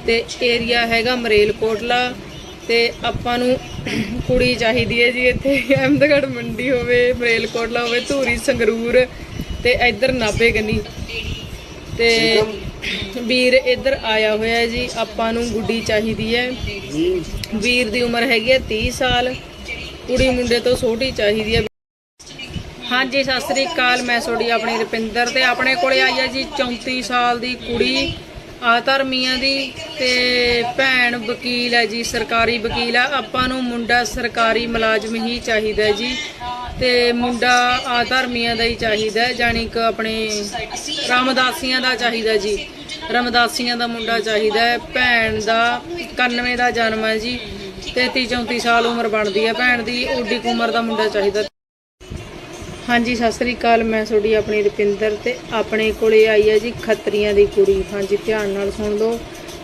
S2: ਤੇ ਏਰੀਆ ਹੈਗਾ ਮਰੇਲਕੋਟਲਾ ਤੇ ਆਪਾਂ ਨੂੰ ਕੁੜੀ ਚਾਹੀਦੀ ਹੈ ਜੀ ਇੱਥੇ ਅਹਿਮਦਗੜ੍ਹ ਮੰਡੀ ਹੋਵੇ ਮਰੇਲਕੋਟਲਾ ਹੋਵੇ ਧੂਰੀ ਸੰਗਰੂਰ ਤੇ ਇੱਧਰ ਨਾਭੇ ਗੰਨੀ ਤੇ ਵੀਰ ਇੱਧਰ ਆਇਆ ਹੋਇਆ ਜੀ ਆਪਾਂ ਨੂੰ ਗੁੱਡੀ ਚਾਹੀਦੀ ਹੈ। ਵੀਰ ਦੀ ਉਮਰ ਹੈਗੀ ਹੈ 30 ਸਾਲ ਕੁੜੀ ਮੁੰਡੇ ਤੋਂ ਛੋਟੀ ਚਾਹੀਦੀ ਹੈ। ਹਾਂਜੀ, ਸਤਿ ਸ੍ਰੀ ਅਕਾਲ, ਮੈਂ ਤੁਹਾਡੀ ਆਪਣੀ ਰੁਪਿੰਦਰ ਤੇ ਆਪਣੇ ਕੋਲੇ ਆਈ ਹੈ ਜੀ 34 ਸਾਲ ਦੀ ਕੁੜੀ ਆਧਰਮੀਆਂ ਦੀ ਤੇ ਭੈਣ ਵਕੀਲ ਹੈ ਜੀ, ਸਰਕਾਰੀ ਵਕੀਲ ਆ। ਆਪਾਂ ਨੂੰ ਮੁੰਡਾ ਸਰਕਾਰੀ ਮੁਲਾਜ਼ਮ ਹੀ ਚਾਹੀਦਾ ਹੈ ਜੀ ਤੇ ਮੁੰਡਾ ਆਧਰਮੀਆਂ ਦਾ ਹੀ ਚਾਹੀਦਾ ਹੈ, ਜਾਣੀ ਕਿ ਆਪਣੇ ਰਾਮਦਾਸੀਆਂ ਦਾ ਚਾਹੀਦਾ ਜੀ। ਰਾਮਦਾਸੀਆਂ ਦਾ ਮੁੰਡਾ ਚਾਹੀਦਾ ਹੈ, ਭੈਣ ਦਾ 91 ਦਾ ਜਨਮ ਹੈ ਜੀ 33 34 ਸਾਲ ਉਮਰ ਬਣਦੀ ਹੈ। ਭੈਣ ਦੀ ਓਡੀ ਉਮਰ ਦਾ ਮੁੰਡਾ ਚਾਹੀਦਾ। ਹਾਂਜੀ, ਸਤਿ ਸ੍ਰੀ ਅਕਾਲ। ਮੈਂ ਤੁਹਾਡੀ ਆਪਣੀ ਰੁਪਿੰਦਰ ਤੇ ਆਪਣੇ ਕੋਲੇ ਆਈ ਹੈ ਜੀ ਖੱਤਰੀਆਂ ਦੀ ਕੁੜੀ। ਹਾਂਜੀ, ਧਿਆਨ ਨਾਲ ਸੁਣ ਲਓ।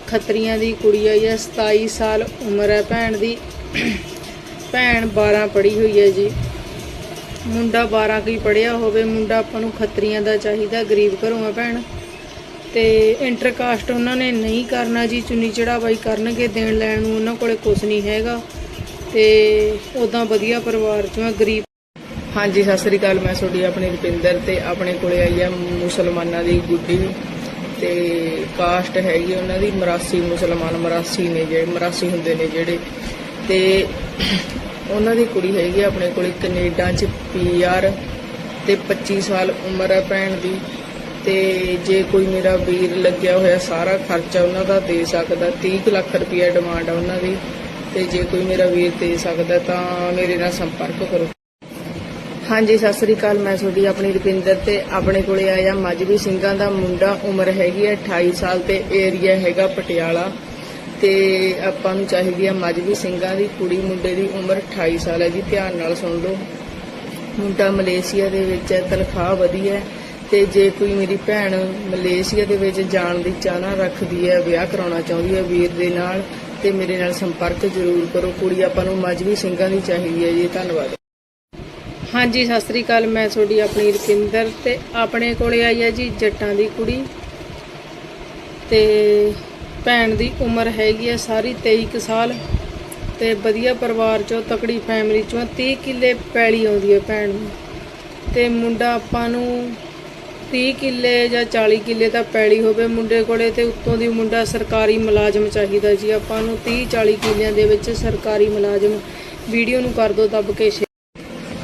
S2: ਖੱਤਰੀਆਂ ਦੀ ਕੁੜੀ ਆਈ ਹੈ 27 ਸਾਲ ਉਮਰ ਹੈ ਭੈਣ ਦੀ। ਭੈਣ 12 ਪੜ੍ਹੀ ਹੋਈ ਹੈ ਜੀ। ਮੁੰਡਾ 12 ਕੀ ਪੜਿਆ ਹੋਵੇ। ਮੁੰਡਾ ਆਪਾਂ ਨੂੰ ਖੱਤਰੀਆਂ ਦਾ ਚਾਹੀਦਾ, ਗਰੀਬ ਘਰੋਂ ਆ ਭੈਣ। ਤੇ ਇੰਟਰਕਾਸਟ ਉਹਨਾਂ ਨੇ ਨਹੀਂ ਕਰਨਾ ਜੀ। ਚੁੰਨੀ ਚੜਾਵਾਈ ਕਰਨਗੇ, ਦੇਣ ਲੈਣ ਨੂੰ ਉਹਨਾਂ ਕੋਲੇ ਕੁਝ ਨਹੀਂ ਹੈਗਾ। ਤੇ ਉਦਾਂ ਵਧੀਆ ਪਰਿਵਾਰ ਚੋਂ ਗਰੀਬ ਹਾਂਜੀ, ਸਤਿ ਸ੍ਰੀ ਅਕਾਲ। ਮੈਂ ਤੁਹਾਡੀ ਆਪਣੀ ਰੁਪਿੰਦਰ ਤੇ ਆਪਣੇ ਕੋਲੇ ਆਈ ਆ ਮੁਸਲਮਾਨਾਂ ਦੀ ਗੁੱਡੀ। ਤੇ ਕਾਸਟ ਹੈਗੀ ਉਹਨਾਂ ਦੀ, ਮਰਾਸੀ ਮੁਸਲਮਾਨ ਮਰਾਸੀ ਨੇ ਜਿਹੜੇ, ਮਰਾਸੀ ਹੁੰਦੇ ਨੇ ਜਿਹੜੇ। ਤੇ ਉਹਨਾਂ ਦੀ ਕੁੜੀ ਹੈਗੀ ਆਪਣੇ ਕੋਲੇ ਕੈਨੇਡਾ ਚ ਪੀਆਰ ਤੇ 25 ਸਾਲ ਉਮਰ ਹੈ ਭੈਣ ਦੀ। ਤੇ ਜੇ ਕੋਈ ਮੇਰਾ ਵੀਰ ਲੱਗਿਆ ਹੋਇਆ, ਸਾਰਾ ਖਰਚਾ ਉਹਨਾਂ ਦਾ ਦੇ ਸਕਦਾ। 30 ਕੁ ਲੱਖ ਰੁਪਇਆ ਡਿਮਾਂਡ ਆ ਉਹਨਾਂ ਦੀ। ਤੇ ਜੇ ਕੋਈ ਮੇਰਾ ਵੀਰ ਦੇ ਸਕਦਾ ਤਾਂ ਮੇਰੇ ਨਾਲ ਸੰਪਰਕ ਕਰੋ। ਹਾਂਜੀ, ਸਤਿ ਸ੍ਰੀ ਅਕਾਲ। ਮੈਂ ਤੁਹਾਡੀ ਆਪਣੀ ਰੁਪਿੰਦਰ ਤੇ ਆਪਣੇ ਕੋਲੇ ਆਇਆ। ਮਜਬੀ ਸਿੰਘਾਂ ਦਾ ਮੁੰਡਾ ਉਮਰ ਹੈਗੀ ਹੈ 28 ਸਾਲ ਤੇ ਏਰੀਆ ਹੈਗਾ ਪਟਿਆਲਾ ਤੇ ਆਪਾਂ ਨੂੰ ਚਾਹੀਦੀ ਹੈ ਮਜਬੀ ਸਿੰਘਾਂ ਦੀ ਕੁੜੀ। ਮੁੰਡੇ ਦੀ ਉਮਰ 28 ਸਾਲ ਹੈ ਜੀ। ਧਿਆਨ ਨਾਲ ਸੁਣ ਲਓ। ਮੁੰਡਾ ਮਲੇਸ਼ੀਆ ਦੇ ਵਿੱਚ ਹੈ, ਤਨਖਾਹ ਵਧੀਆ ਹੈ ਤੇ ਜੇ ਕੋਈ ਮੇਰੀ ਭੈਣ ਮਲੇਸ਼ੀਆ ਦੇ ਵਿੱਚ ਜਾਣ ਦੀ ਚਾਹਨਾ ਰੱਖਦੀ ਹੈ, ਵਿਆਹ ਕਰਾਉਣਾ ਚਾਹੁੰਦੀ ਹੈ ਵੀਰ ਦੇ ਨਾਲ ਤੇ ਮੇਰੇ ਨਾਲ ਸੰਪਰਕ ਜ਼ਰੂਰ ਕਰੋ। ਕੁੜੀ ਆਪਾਂ ਨੂੰ ਮਜਬੀ ਸਿੰਘਾਂ ਦੀ ਚਾਹੀਦੀ ਹੈ ਜੀ। ਧੰਨਵਾਦ। ਹਾਂਜੀ, ਸਤਿ ਸ੍ਰੀ ਅਕਾਲ। ਮੈਂ ਤੁਹਾਡੀ ਆਪਣੀ ਰੁਪਿੰਦਰ ਤੇ ਆਪਣੇ ਕੋਲੇ ਆਈ ਹੈ ਜੀ, ਜੱਟਾਂ ਦੀ ਕੁੜੀ। ਤੇ ਭੈਣ ਦੀ ਉਮਰ ਹੈਗੀ ਹੈ ਸਾਰੀ 23 ਕੁ ਸਾਲ। ਤੇ ਵਧੀਆ ਪਰਿਵਾਰ ਚੋਂ ਤਕੜੀ ਫੈਮਿਲੀ ਚੋਂ 30 ਕਿੱਲੇ ਪੈਲੀ ਆਉਂਦੀ ਹੈ ਭੈਣ ਨੂੰ। ਤੇ ਮੁੰਡਾ ਆਪਾਂ ਨੂੰ 30 ਕਿੱਲੇ ਜਾਂ 40 ਕਿੱਲੇ ਤਾਂ ਪੈਲੀ ਹੋਵੇ ਮੁੰਡੇ ਕੋਲੇ, ਤੇ ਉੱਤੋਂ ਦੀ ਮੁੰਡਾ ਸਰਕਾਰੀ ਮੁਲਾਜ਼ਮ ਚਾਹੀਦਾ ਜੀ। ਆਪਾਂ ਨੂੰ 30 40 ਕਿੱਲਿਆਂ ਦੇ ਵਿੱਚ ਸਰਕਾਰੀ ਮੁਲਾਜ਼ਮ ਵੀਡੀਓ ਨੂੰ ਕਰ ਦਿਓ ਦੱਬ ਕੇ।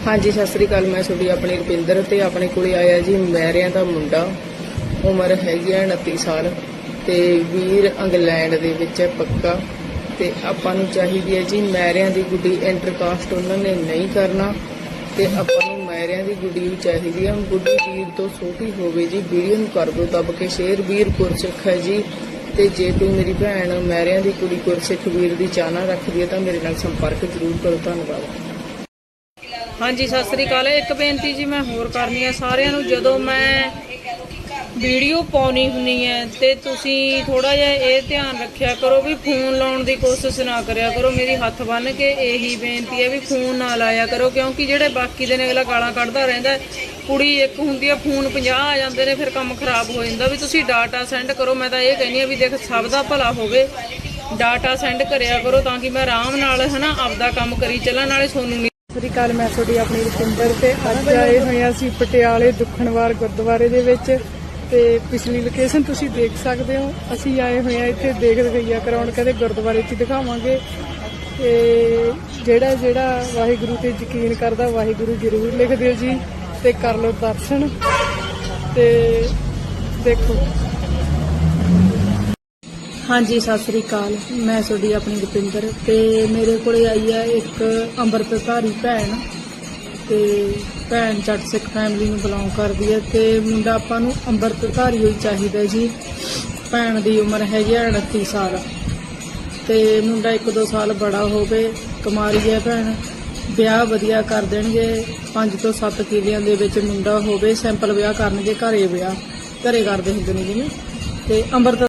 S2: ਹਾਂਜੀ, ਸਤਿ ਸ੍ਰੀ ਅਕਾਲ। ਮੈਂ ਤੁਹਾਡੀ ਆਪਣੀ ਰੁਪਿੰਦਰ ਤੇ ਆਪਣੇ ਕੋਲੇ ਆਇਆ ਜੀ। ਮੈਰਿਆਂ ਦਾ ਮੁੰਡਾ। ਉਮਰ ਹੈਗੀ ਹੈ 29 ਸਾਲ ਤੇ ਵੀਰ ਇੰਗਲੈਂਡ ਦੇ ਵਿੱਚ ਹੈ ਪੱਕਾ। ਤੇ ਆਪਾਂ ਨੂੰ ਚਾਹੀਦੀ ਹੈ ਜੀ, ਮੈਰਿਆਂ ਦੀ ਗੁੱਡੀ ਇੰਟਰਕਾਸਟ ਉਹਨਾਂ ਨੇ ਨਹੀਂ ਕਰਨਾ ਤੇ ਆਪਾਂ ਨੂੰ ਮੈਰਿਆਂ ਦੀ ਗੁੱਡੀ ਵੀ ਚਾਹੀਦੀ ਹੈ। ਗੁੱਡੀ ਵੀਰ ਤੋਂ ਛੋਟੀ ਹੋਵੇ ਜੀ, ਵੀਡੀਓ ਨੂੰ ਕਰ ਦਿਓ ਦੱਬ ਕੇ। ਸ਼ੇਅਰ ਵੀਰ ਗੁਰਸਿੱਖ ਹੈ ਜੀ। ਤੇ ਜੇ ਕੋਈ ਮੇਰੀ ਭੈਣ ਮੈਰਿਆਂ ਦੀ ਕੁੜੀ ਗੁਰਸਿੱਖ ਵੀਰ ਦੀ ਚਾਹਨਾ ਰੱਖਦੀ ਹੈ ਤਾਂ ਮੇਰੇ ਨਾਲ ਸੰਪਰਕ ਜ਼ਰੂਰ ਕਰੋ। ਧੰਨਵਾਦ। ਹਾਂਜੀ, ਸਤਿ ਸ੍ਰੀ ਅਕਾਲ। ਇੱਕ ਬੇਨਤੀ ਜੀ ਮੈਂ ਹੋਰ ਕਰਨੀ ਹੈ ਸਾਰਿਆਂ ਨੂੰ ਜਦੋਂ ਮੈਂ ਵੀਡੀਓ ਪਾਉਣੀ ਹੁੰਨੀ ਹੈ ਤੇ ਤੁਸੀਂ ਥੋੜਾ ਜਿਹਾ ਇਹ ਧਿਆਨ ਰੱਖਿਆ ਕਰੋ ਵੀ ਫੋਨ ਲਾਉਣ ਦੀ ਕੋਸ਼ਿਸ਼ ਨਾ ਕਰਿਆ ਕਰੋ। ਮੇਰੀ ਹੱਥ ਬੰਨ ਕੇ ਇਹੀ ਬੇਨਤੀ ਹੈ ਵੀ ਫੋਨ ਨਾ ਲਾਇਆ ਕਰੋ, ਕਿਉਂਕਿ ਜਿਹੜੇ ਬਾਕੀ ਦੇ ਨੇ ਅਗਲਾ ਗਾਲਾਂ ਕੱਢਦਾ ਰਹਿੰਦਾ, ਕੁੜੀ ਇੱਕ ਹੁੰਦੀ ਆ, ਫੋਨ 50 ਆ ਜਾਂਦੇ ਨੇ, ਫਿਰ ਕੰਮ ਖਰਾਬ ਹੋ ਜਾਂਦਾ। ਵੀ ਤੁਸੀਂ ਡਾਟਾ ਸੈਂਡ ਕਰੋ, ਮੈਂ ਤਾਂ ਇਹ ਕਹਿੰਦੀ ਆ ਵੀ ਦੇਖ, ਸਭ ਦਾ ਭਲਾ ਹੋਵੇ। ਡਾਟਾ ਸੈਂਡ ਕਰਿਆ ਕਰੋ ਤਾਂ ਕਿ ਮੈਂ ਆਰਾਮ ਨਾਲ ਹਨਾ ਆਪਦਾ ਕੰਮ ਕਰੀ ਚੱਲਾਂ, ਨਾਲੇ ਸੋਨੂੰ ਨੀ-
S1: ਸ੍ਰੀ ਅਕਾਲ, ਮੈਂ ਤੁਹਾਡੀ ਆਪਣੀ ਰੁਪਿੰਦਰ ਤੇ ਅੱਜ ਆਏ ਹੋਏ ਹਾਂ ਅਸੀਂ ਪਟਿਆਲੇ ਦੁੱਖਣਵਾਰ ਗੁਰਦੁਆਰੇ ਦੇ ਵਿੱਚ ਤੇ ਪਿਛਲੀ ਲੋਕੇਸ਼ਨ ਤੁਸੀਂ ਦੇਖ ਸਕਦੇ ਹੋ। ਅਸੀਂ ਆਏ ਹੋਏ ਹਾਂ ਇੱਥੇ ਦੇਖ ਰਗਈਆ ਕਰਾਉਣ ਕਦੇ ਗੁਰਦੁਆਰੇ 'ਚ ਦਿਖਾਵਾਂਗੇ। ਤੇ ਜਿਹੜਾ ਜਿਹੜਾ ਵਾਹਿਗੁਰੂ ਤੇ ਯਕੀਨ ਕਰਦਾ, ਵਾਹਿਗੁਰੂ ਜ਼ਰੂਰ ਲਿਖ ਦਿਓ ਜੀ ਤੇ ਕਰ ਲਓ ਦਰਸ਼ਨ। ਤੇ ਦੇਖੋ। ਹਾਂਜੀ, ਸਤਿ ਸ੍ਰੀ ਅਕਾਲ। ਮੈਂ ਤੁਹਾਡੀ ਆਪਣੀ ਰੁਪਿੰਦਰ ਤੇ ਮੇਰੇ ਕੋਲੇ ਆਈ ਹੈ ਇੱਕ ਅੰਮ੍ਰਿਤਧਾਰੀ ਭੈਣ ਤੇ ਭੈਣ ਜੱਟ ਸਿੱਖ ਫੈਮਿਲੀ ਨੂੰ ਬਿਲੋਂਗ ਕਰਦੀ ਹੈ ਤੇ ਮੁੰਡਾ ਆਪਾਂ ਨੂੰ ਅੰਮ੍ਰਿਤਧਾਰੀ ਹੋਈ ਚਾਹੀਦਾ ਜੀ। ਭੈਣ ਦੀ ਉਮਰ ਹੈਗੀ ਹੈ 29 ਸਾਲ। ਤੇ ਮੁੰਡਾ ਇੱਕ ਦੋ ਸਾਲ ਬੜਾ ਹੋਵੇ, ਕੁਮਾਰੀ ਹੈ ਭੈਣ, ਵਿਆਹ ਵਧੀਆ ਕਰ ਦੇਣਗੇ 5 ਤੋਂ 7 ਕਿਲਿਆਂ ਦੇ ਵਿੱਚ ਮੁੰਡਾ ਹੋਵੇ ਸਿੰਪਲ ਵਿਆਹ ਕਰਨਗੇ, ਘਰੇ ਵਿਆਹ, ਘਰੇ ਕਰਦੇ ਹੁੰਦੇ ਨੇ ਜਿਵੇਂ ਤੇ ਅੰਮ੍ਰਿਤ